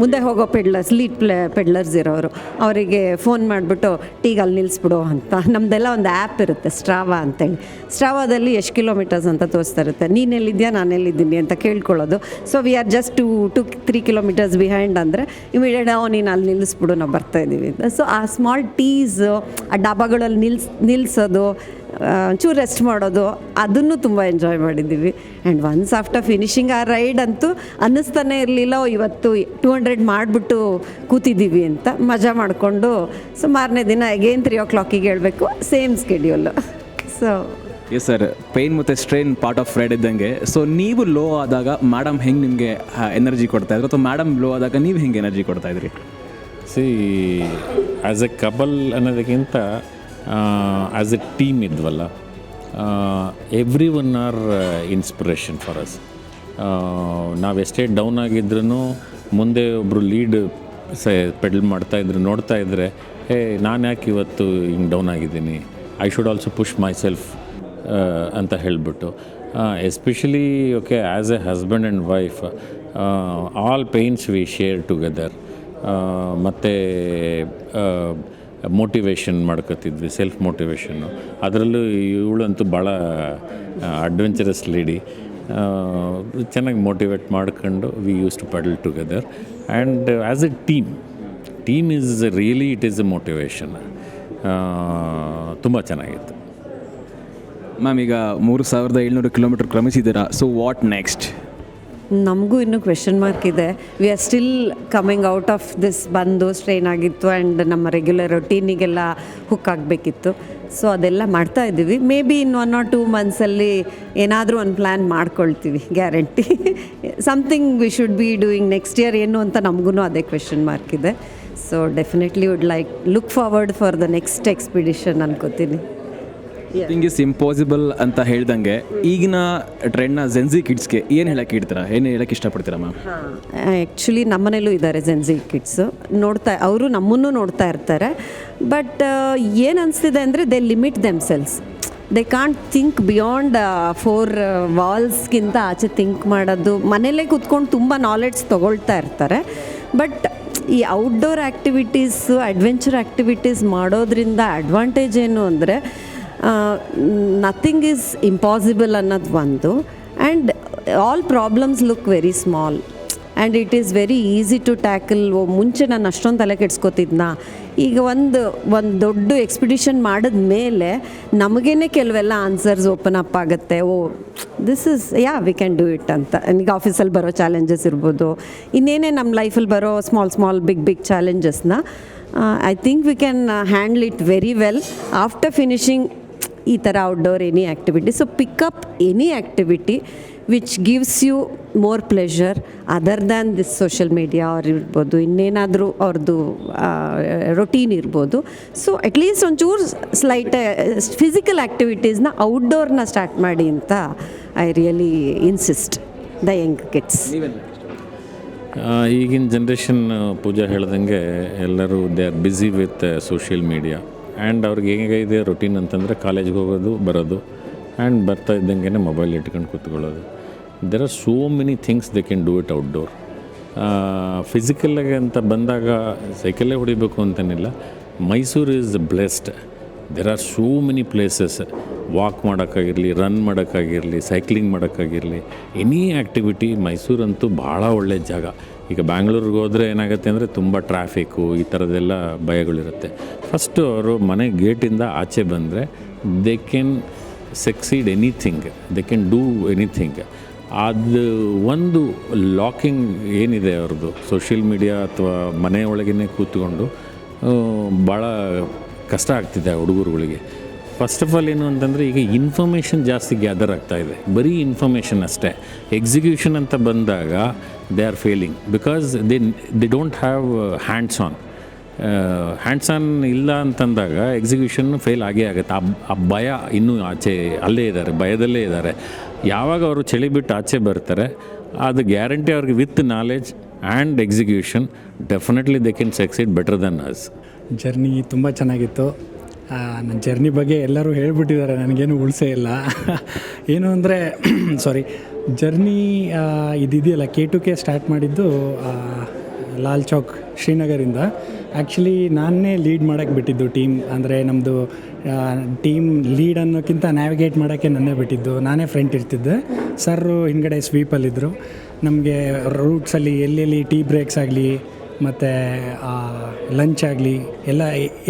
ಮುಂದೆ ಹೋಗೋ ಪೆಡ್ಲರ್ಸ್ ಲೀಡ್ ಪ್ಲೇ ಪೆಡ್ಲರ್ಸ್ ಇರೋರು, ಅವರಿಗೆ ಫೋನ್ ಮಾಡಿಬಿಟ್ಟು ಟೀಗೆ ಅಲ್ಲಿ ನಿಲ್ಲಿಸ್ಬಿಡು ಅಂತ. ನಮ್ಮದೆಲ್ಲ ಒಂದು ಆ್ಯಪ್ ಇರುತ್ತೆ ಸ್ಟ್ರಾವಾ ಅಂತೇಳಿ. ಸ್ಟ್ರಾವಾದಲ್ಲಿ ಎಷ್ಟು ಕಿಲೋಮೀಟರ್ಸ್ ಅಂತ ತೋರಿಸ್ತಾ ಇರುತ್ತೆ. ನೀನು ಎಲ್ಲಿದ್ಯಾ ನಾನು ಎಲ್ಲಿದ್ದೀನಿ ಅಂತ ಕೇಳ್ಕೊಳ್ಳೋದು. So we are just two two three kilometres behind ಅಂದರೆ, ಇಮಿಡಿಯೇಟ್ ನೀನು ಅಲ್ಲಿ ನಿಲ್ಲಿಸ್ಬಿಡು ನಾವು ಬರ್ತಾ ಇದ್ದೀವಿ ಅಂತ ಸೊ ಆ ಸ್ಮಾಲ್ ಟೀಸು ಆ ಡಬ್ಬಗಳಲ್ಲಿ ನಿಲ್ಸ್ ನಿಲ್ಲಿಸೋದು ಚೂರು ರೆಸ್ಟ್ ಮಾಡೋದು, ಅದನ್ನು ತುಂಬ ಎಂಜಾಯ್ ಮಾಡಿದ್ದೀವಿ. ಆ್ಯಂಡ್ ಒನ್ಸ್ ಆಫ್ಟರ್ ಫಿನಿಶಿಂಗ್ ಆ ರೈಡ್ ಅಂತೂ ಅನ್ನಿಸ್ತಾನೆ ಇರಲಿಲ್ಲ ಇವತ್ತು ಟೂ ಹಂಡ್ರೆಡ್ ಮಾಡಿಬಿಟ್ಟು ಕೂತಿದ್ದೀವಿ ಅಂತ ಮಜಾ ಮಾಡಿಕೊಂಡು ಸೊ ಮಾರನೇ ದಿನ ಅಗೇನ್ ತ್ರೀ ಓ ಕ್ಲಾಕಿಗೆ ಹೇಳಬೇಕು same schedule so yes sir pain ಮತ್ತು ಸ್ಟ್ರೈನ್ ಪಾರ್ಟ್ ಆಫ್ ರೈಡ್ ಇದ್ದಂಗೆ. ಸೊ ನೀವು ಲೋ ಆದಾಗ ಮೇಡಮ್ ಹೆಂಗೆ ನಿಮಗೆ ಎನರ್ಜಿ ಕೊಡ್ತಾ ಇದ್ರು? ಅಥವಾ ಮೇಡಮ್ ಲೋ ಆದಾಗ ನೀವು ಹೆಂಗೆ ಎನರ್ಜಿ ಕೊಡ್ತಾ ಇದ್ರಿ? ಸಿ ಆ್ಯಸ್ ಎ ಕಬಲ್ ಅನ್ನೋದಕ್ಕಿಂತ as a team ಇದ್ವಲ್ಲ every one are inspiration for us ನಾವೆಷ್ಟೇ down ಆಗಿದ್ರೂ ಮುಂದೆ ಒಬ್ಬರು ಲೀಡ್ ಸ, ಪೆಡಲ್ ಮಾಡ್ತಾಯಿದ್ರು ನೋಡ್ತಾ ಇದ್ದರೆ ಏ ನಾನು ಯಾಕೆ ಇವತ್ತು ಹಿಂಗೆ ಡೌನ್ ಆಗಿದ್ದೀನಿ? I should also push myself ಅಂತ ಹೇಳಿಬಿಟ್ಟು. Especially okay as a husband and wife all pains we share together ಮತ್ತು ಮೋಟಿವೇಶನ್ ಮಾಡ್ಕೋತಿದ್ವಿ ಸೆಲ್ಫ್ ಮೋಟಿವೇಶನ್ನು ಅದರಲ್ಲೂ ಇವಳಂತೂ ಭಾಳ ಅಡ್ವೆಂಚರಸ್ ಲೇಡಿ ಚೆನ್ನಾಗಿ ಮೋಟಿವೇಟ್ ಮಾಡ್ಕೊಂಡು we use to paddle together and as a team team is really it is a motivation ತುಂಬ ಚೆನ್ನಾಗಿತ್ತು. ಮ್ಯಾಮ್ ಈಗ ಮೂರು ಸಾವಿರದ ಏಳ್ನೂರು ಕಿಲೋಮೀಟರ್ ಕ್ರಮಿಸಿದ್ದೀರಾ ಸೊ ವಾಟ್ ನೆಕ್ಸ್ಟ್ ನಮಗೂ ಇನ್ನೂ ಕ್ವೆಶನ್ ಮಾರ್ಕ್ ಇದೆ. We are still coming out of this ಬಂದು ಸ್ಟ್ರೈನ್ ಆಗಿತ್ತು ಆ್ಯಂಡ್ ನಮ್ಮ ರೆಗ್ಯುಲರ್ ರೊಟೀನಿಗೆಲ್ಲ ಹುಕ್ ಆಗಬೇಕಿತ್ತು. ಸೊ ಅದೆಲ್ಲ ಮಾಡ್ತಾ ಇದ್ದೀವಿ. Maybe in one or two ಮಂತ್ಸಲ್ಲಿ ಏನಾದರೂ ಒಂದು ಪ್ಲ್ಯಾನ್ ಮಾಡ್ಕೊಳ್ತೀವಿ guarantee something we should be doing next year ಏನು ಅಂತ ನಮಗೂ ಅದೇ ಕ್ವೆಶನ್ ಮಾರ್ಕ್ ಇದೆ. So definitely would like look forward for the next expedition ಅನ್ಕೋತೀನಿ. ಥಿಂಗ್ ಇಸ್ ಇಂಪಾಸಿಬಲ್ ಅಂತ ಹೇಳ್ದಂಗೆ ಈಗಿನ ಟ್ರೆಂಡ್ನ ಜೆನ್ಸಿ ಕಿಡ್ಸ್ಗೆ ಏನು ಹೇಳಕ್ಕೆ ಇಡ್ತೀರಾ? ಏನು ಹೇಳಕ್ಕೆ ಇಷ್ಟಪಡ್ತೀರಾ ಮ್ಯಾಮ್ ಆ್ಯಕ್ಚುಲಿ ನಮ್ಮನೇಲೂ ಇದ್ದಾರೆ ಜೆನ್ಸಿ ಕಿಡ್ಸು ನೋಡ್ತಾ ಅವರು ನಮ್ಮನ್ನು ನೋಡ್ತಾ ಇರ್ತಾರೆ. ಬಟ್ ಏನು ಅನಿಸ್ತಿದೆ ಅಂದರೆ they limit themselves they can't think beyond four ವಾಲ್ಸ್ಗಿಂತ ಆಚೆ ಥಿಂಕ್ ಮಾಡೋದು. ಮನೇಲೇ ಕೂತ್ಕೊಂಡು ತುಂಬ ನಾಲೆಡ್ಜ್ ತೊಗೊಳ್ತಾ ಇರ್ತಾರೆ. ಬಟ್ ಈ ಔಟ್ಡೋರ್ ಆ್ಯಕ್ಟಿವಿಟೀಸು ಅಡ್ವೆಂಚರ್ ಆ್ಯಕ್ಟಿವಿಟೀಸ್ ಮಾಡೋದ್ರಿಂದ ಅಡ್ವಾಂಟೇಜ್ ಏನು ಅಂದರೆ ನಥಿಂಗ್ ಈಸ್ ಇಂಪಾಸಿಬಲ್ ಅನ್ನೋದು ಒಂದು. And all problems look very small and it is very easy to tackle oh, ಮುಂಚೆ ನಾನು ಅಷ್ಟೊಂದು ತಲೆ ಕೆಡ್ಸ್ಕೊತಿದ್ನಾ? ಈಗ ಒಂದು ಒಂದು ದೊಡ್ಡ ಎಕ್ಸ್ಪಿಡಿಷನ್ ಮಾಡಿದ ಮೇಲೆ ನಮಗೇನೆ ಕೆಲವೆಲ್ಲ ಆನ್ಸರ್ಸ್ ಓಪನ್ ಅಪ್ ಆಗುತ್ತೆ. ಓ this is yeah we can do it ಅಂತ. ಈಗ ಆಫೀಸಲ್ಲಿ ಬರೋ ಚಾಲೆಂಜಸ್ ಇರ್ಬೋದು. ಇನ್ನೇನೇ ನಮ್ಮ ಲೈಫಲ್ಲಿ ಬರೋ small small big big ಚಾಲೆಂಜಸ್ನ I think we can handle it very well after finishing ಈ ಥರ outdoor any activity so pick up any activity which gives you more pleasure other than this social media ಅವ್ರು ಇರ್ಬೋದು. ಇನ್ನೇನಾದರೂ ಅವ್ರದ್ದು ರೊಟೀನ್ ಇರ್ಬೋದು. ಸೊ ಅಟ್ಲೀಸ್ಟ್ ಒಂಚೂರು ಸ್ಲೈಟ್ ಫಿಸಿಕಲ್ ಆ್ಯಕ್ಟಿವಿಟೀಸ್ನ ಔಟ್ಡೋರ್ನ ಸ್ಟಾರ್ಟ್ ಮಾಡಿ ಅಂತ I really insist the young kids ಈಗಿನ ಜನ್ರೇಷನ್ ಪೂಜಾ ಹೇಳ್ದಂಗೆ ಎಲ್ಲರೂ they are busy with social media and ಅವ್ರಿಗೆ ಹೇಗಿದೆ ರೊಟೀನ್ ಅಂತಂದರೆ ಕಾಲೇಜ್ಗೆ ಹೋಗೋದು, ಬರೋದು ಆ್ಯಂಡ್ ಬರ್ತಾ ಇದ್ದಂಗೆ ಮೊಬೈಲ್ ಇಟ್ಕೊಂಡು ಕೂತ್ಕೊಳ್ಳೋದು. There are so many things they can do it outdoor ಫಿಸಿಕಲ್ಲಾಗಿ ಅಂತ ಬಂದಾಗ ಸೈಕಲ್ಲೇ ಹೊಡಿಬೇಕು ಅಂತೇನಿಲ್ಲ. Mysore is blessed there are so many places walk ಮಾಡೋಕ್ಕಾಗಿರಲಿ run ಮಾಡೋಕ್ಕಾಗಿರಲಿ ಸೈಕ್ಲಿಂಗ್ ಮಾಡೋಕ್ಕಾಗಿರಲಿ ಎನಿ ಆ್ಯಕ್ಟಿವಿಟಿ ಮೈಸೂರಂತೂ ಭಾಳ ಒಳ್ಳೆಯ ಜಾಗ ಈಗ ಬ್ಯಾಂಗ್ಳೂರಿಗೆ ಹೋದರೆ ಏನಾಗುತ್ತೆ ಅಂದರೆ ತುಂಬ ಟ್ರಾಫಿಕ್ಕು ಈ ಥರದ್ದೆಲ್ಲ ಭಯಗಳಿರುತ್ತೆ. ಫಸ್ಟು ಅವರು ಮನೆ ಗೇಟಿಂದ ಆಚೆ ಬಂದರೆ they can succeed anything they can do anything ಅದು ಒಂದು ಲಾಕಿಂಗ್ ಏನಿದೆ ಅವ್ರದ್ದು ಸೋಷಿಯಲ್ ಮೀಡಿಯಾ ಅಥವಾ ಮನೆ ಒಳಗೇ ಕೂತ್ಕೊಂಡು ಭಾಳ ಕಷ್ಟ ಆಗ್ತಿದೆ ಆ ಹುಡುಗರುಗಳಿಗೆ. ಫಸ್ಟ್ ಆಫ್ ಆಲ್ ಏನು ಅಂತಂದರೆ ಈಗ ಇನ್ಫಾರ್ಮೇಷನ್ ಜಾಸ್ತಿ ಗ್ಯಾದರ್ ಆಗ್ತಾ ಇದೆ. ಬರೀ ಇನ್ಫಾರ್ಮೇಷನ್ ಅಷ್ಟೇ. ಎಕ್ಸಿಕ್ಯೂಷನ್ ಅಂತ ಬಂದಾಗ they are failing because they they don't have hands on hands on ಇಲ್ಲ ಅಂತಂದಾಗ ಎಕ್ಸಿಕ್ಯೂಷನ್ ಫೇಲ್ ಆಗೇ ಆಗುತ್ತೆ. ಆ ಭಯ ಇನ್ನೂ ಆಚೆ ಅಲ್ಲೇ ಇದ್ದಾರೆ, ಭಯದಲ್ಲೇ ಇದ್ದಾರೆ. ಯಾವಾಗ ಅವರು ಚಳಿ ಬಿಟ್ಟು ಆಚೆ ಬರ್ತಾರೆ, ಅದು ಗ್ಯಾರಂಟಿ ಅವ್ರಿಗೆ with knowledge and execution definitely they can succeed better than us journey ತುಂಬ ಚೆನ್ನಾಗಿತ್ತು. ನನ್ನ ಜರ್ನಿ ಬಗ್ಗೆ ಎಲ್ಲರೂ ಹೇಳ್ಬಿಟ್ಟಿದ್ದಾರೆ, ನನಗೇನು ಉಳಿಸೇ ಇಲ್ಲ. ಏನು ಅಂದರೆ ಸಾರಿ ಜರ್ನಿ ಇದಿದೆಯಲ್ಲ ಕೆ ಟು ಕೆ ಸ್ಟಾರ್ಟ್ ಮಾಡಿದ್ದು ಲಾಲ್ ಚೌಕ್, ಶ್ರೀನಗರಿಂದ. ಆ್ಯಕ್ಚುಲಿ ನಾನೇ ಲೀಡ್ ಮಾಡೋಕ್ಕೆ ಬಿಟ್ಟಿದ್ದು ಟೀಮ್ ಅಂದರೆ ನಮ್ಮದು ಟೀಮ್ ಲೀಡ್ ಅನ್ನೋಕ್ಕಿಂತ ನ್ಯಾವಿಗೇಟ್ ಮಾಡೋಕ್ಕೆ ನನ್ನೇ ಬಿಟ್ಟಿದ್ದು. ನಾನೇ ಫ್ರೆಂಟ್ ಇರ್ತಿದ್ದೆ. ಸರ್ರು ಹಿಂದ್ಗಡೆ ಸ್ವೀಪಲ್ಲಿದ್ದರು ನಮಗೆ ರೂಟ್ಸಲ್ಲಿ ಎಲ್ಲೆಲ್ಲಿ ಟೀ ಬ್ರೇಕ್ಸ್ ಆಗಲಿ ಮತ್ತು ಲಂಚ್ ಆಗಲಿ, ಎಲ್ಲ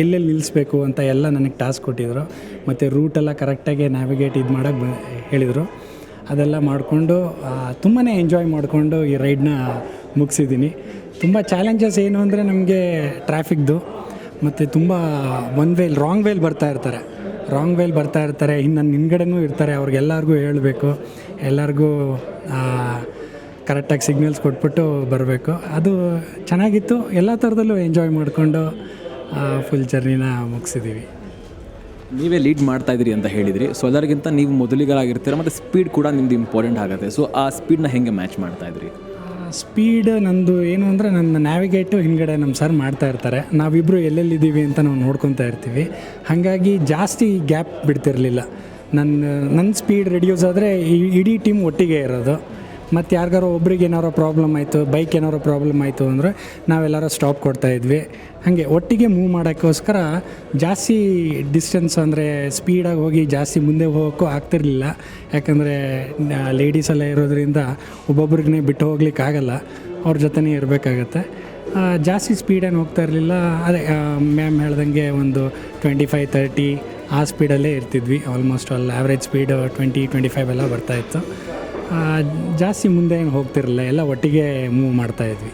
ಎಲ್ಲೆಲ್ಲಿ ನಿಲ್ಲಿಸ್ಬೇಕು ಅಂತ ಎಲ್ಲ ನನಗೆ ಟಾಸ್ಕ್ ಕೊಟ್ಟಿದ್ರು. ಮತ್ತು ರೂಟೆಲ್ಲ ಕರೆಕ್ಟಾಗಿ ನ್ಯಾವಿಗೇಟ್ ಇದು ಮಾಡೋಕ್ಕೆ ಹೇಳಿದರು. ಅದೆಲ್ಲ ಮಾಡಿಕೊಂಡು ತುಂಬಾ ಎಂಜಾಯ್ ಮಾಡಿಕೊಂಡು ಈ ರೈಡ್ನ ಮುಗಿಸಿದ್ದೀನಿ. ತುಂಬ ಚಾಲೆಂಜಸ್ ಏನು ಅಂದರೆ ನಮಗೆ ಟ್ರಾಫಿಕ್ದು ಮತ್ತು ತುಂಬ ಒನ್ ವೇಲ್ ರಾಂಗ್ ವೇಲ್ ಬರ್ತಾ ಇರ್ತಾರೆ. ರಾಂಗ್ ವೇಲ್ ಬರ್ತಾ ಇರ್ತಾರೆ. ಇನ್ನು ನನ್ನ ಹಿಂದ್ಗಡೆನೂ ಇರ್ತಾರೆ. ಅವ್ರಿಗೆಲ್ಲರಿಗೂ ಹೇಳಬೇಕು. ಎಲ್ಲರಿಗೂ ಕರೆಕ್ಟಾಗಿ ಸಿಗ್ನಲ್ಸ್ ಕೊಟ್ಬಿಟ್ಟು ಬರಬೇಕು. ಅದು ಚೆನ್ನಾಗಿತ್ತು. ಎಲ್ಲ ಥರದಲ್ಲೂ ಎಂಜಾಯ್ ಮಾಡಿಕೊಂಡು ಫುಲ್ ಜರ್ನಿನ ಮುಗಿಸಿದ್ದೀವಿ ನೀವೇ ಲೀಡ್ ಮಾಡ್ತಾ ಇದ್ದೀರಿ ಅಂತ ಹೇಳಿದ್ರಿ. ಸೊ ಅದರಿಗಿಂತ ನೀವು ಮೊದಲಿಗರಾಗಿರ್ತೀರ ಮತ್ತು ಸ್ಪೀಡ್ ಕೂಡ ನಿಮ್ದು ಇಂಪಾರ್ಟೆಂಟ್ ಆಗುತ್ತೆ. ಸೊ ಆ ಸ್ಪೀಡ್ನ ಹೆಂಗೆ ಮ್ಯಾಚ್ ಮಾಡ್ತಾ ಇದ್ರಿ ಸ್ಪೀಡ್ ನಂದು ಏನು ಅಂದರೆ ನನ್ನ ನ್ಯಾವಿಗೇಟು ಹಿಂದ್ಗಡೆ ನಮ್ಮ ಸರ್ ಮಾಡ್ತಾ ಇರ್ತಾರೆ. ನಾವಿಬ್ಬರು ಎಲ್ಲೆಲ್ಲಿದ್ದೀವಿ ಅಂತ ನಾವು ನೋಡ್ಕೊತಾ ಇರ್ತೀವಿ. ಹಾಗಾಗಿ ಜಾಸ್ತಿ ಗ್ಯಾಪ್ ಬಿಡ್ತಿರಲಿಲ್ಲ. ನನ್ನ ನನ್ನ ಸ್ಪೀಡ್ ರೆಡ್ಯೂಸ್ ಆದರೆ ಇಡೀ ಟೀಮ್ ಒಟ್ಟಿಗೆ ಇರೋದು. ಮತ್ತು ಯಾರಿಗಾರು ಒಬ್ರಿಗೆ ಏನಾರೋ ಪ್ರಾಬ್ಲಮ್ ಆಯಿತು ಬೈಕ್ ಏನಾರೋ ಪ್ರಾಬ್ಲಮ್ ಆಯಿತು ಅಂದರೆ ನಾವೆಲ್ಲರ ಸ್ಟಾಪ್ ಕೊಡ್ತಾ ಇದ್ವಿ. ಹಾಗೆ ಒಟ್ಟಿಗೆ ಮೂವ್ ಮಾಡೋಕ್ಕೋಸ್ಕರ ಜಾಸ್ತಿ ಡಿಸ್ಟೆನ್ಸ್ ಅಂದರೆ ಸ್ಪೀಡಾಗಿ ಹೋಗಿ ಜಾಸ್ತಿ ಮುಂದೆ ಹೋಗೋಕ್ಕೂ ಆಗ್ತಿರಲಿಲ್ಲ. ಯಾಕಂದರೆ ಲೇಡೀಸ್ ಎಲ್ಲ ಇರೋದ್ರಿಂದ ಒಬ್ಬೊಬ್ರಿಗೆ ಬಿಟ್ಟು ಹೋಗ್ಲಿಕ್ಕೆ ಆಗಲ್ಲ. ಅವ್ರ ಜೊತೆನೇ ಇರಬೇಕಾಗತ್ತೆ. ಜಾಸ್ತಿ ಸ್ಪೀಡೇನು ಹೋಗ್ತಾ ಇರಲಿಲ್ಲ. ಅದೇ ಮ್ಯಾಮ್ ಹೇಳ್ದಂಗೆ ಒಂದು ಟ್ವೆಂಟಿ ಫೈವ್ ತರ್ಟಿ ಆ ಸ್ಪೀಡಲ್ಲೇ ಇರ್ತಿದ್ವಿ. ಆಲ್ಮೋಸ್ಟ್ ಅಲ್ಲಿ average speed twenty twenty five ಎಲ್ಲ ಬರ್ತಾಯಿತ್ತು ಜಾಸ್ತಿ ಮುಂದೆ ಏನು ಹೋಗ್ತಿರಲಿಲ್ಲ, ಎಲ್ಲ ಒಟ್ಟಿಗೆ ಮೂವ್ ಮಾಡ್ತಾ ಇದ್ವಿ.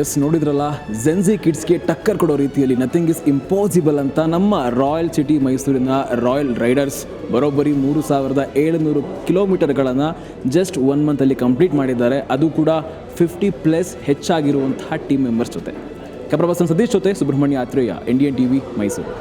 ಎಸ್ ನೋಡಿದ್ರಲ್ಲ ಜೆನ್ಸಿ ಕಿಡ್ಸ್ಗೆ ಟಕ್ಕರ್ ಕೊಡೋ ರೀತಿಯಲ್ಲಿ ನಥಿಂಗ್ ಇಸ್ ಇಂಪಾಸಿಬಲ್ ಅಂತ ನಮ್ಮ ರಾಯಲ್ ಸಿಟಿ ಮೈಸೂರಿನ ರಾಯಲ್ ರೈಡರ್ಸ್ ಬರೋಬ್ಬರಿ ಮೂರು ಸಾವಿರದ ಏಳುನೂರು ಕಿಲೋಮೀಟರ್ಗಳನ್ನು ಜಸ್ಟ್ ಒನ್ ಮಂತಲ್ಲಿ ಕಂಪ್ಲೀಟ್ ಮಾಡಿದ್ದಾರೆ. ಅದು ಕೂಡ ಫಿಫ್ಟಿ ಪ್ಲಸ್ ಹೆಚ್ಚಾಗಿರುವಂತಹ ಟೀಮ್ ಮೆಂಬರ್ಸ್ ಜೊತೆ. ಕ್ಯಾಮ್ರಾ ಪರ್ಸನ್ ಸತೀಶ್ ಜೊತೆ, ಸುಬ್ರಹ್ಮಣ್ಯ ಆತ್ರೇಯ ಇಂಡಿಯನ್ ಟಿವಿ ಮೈಸೂರು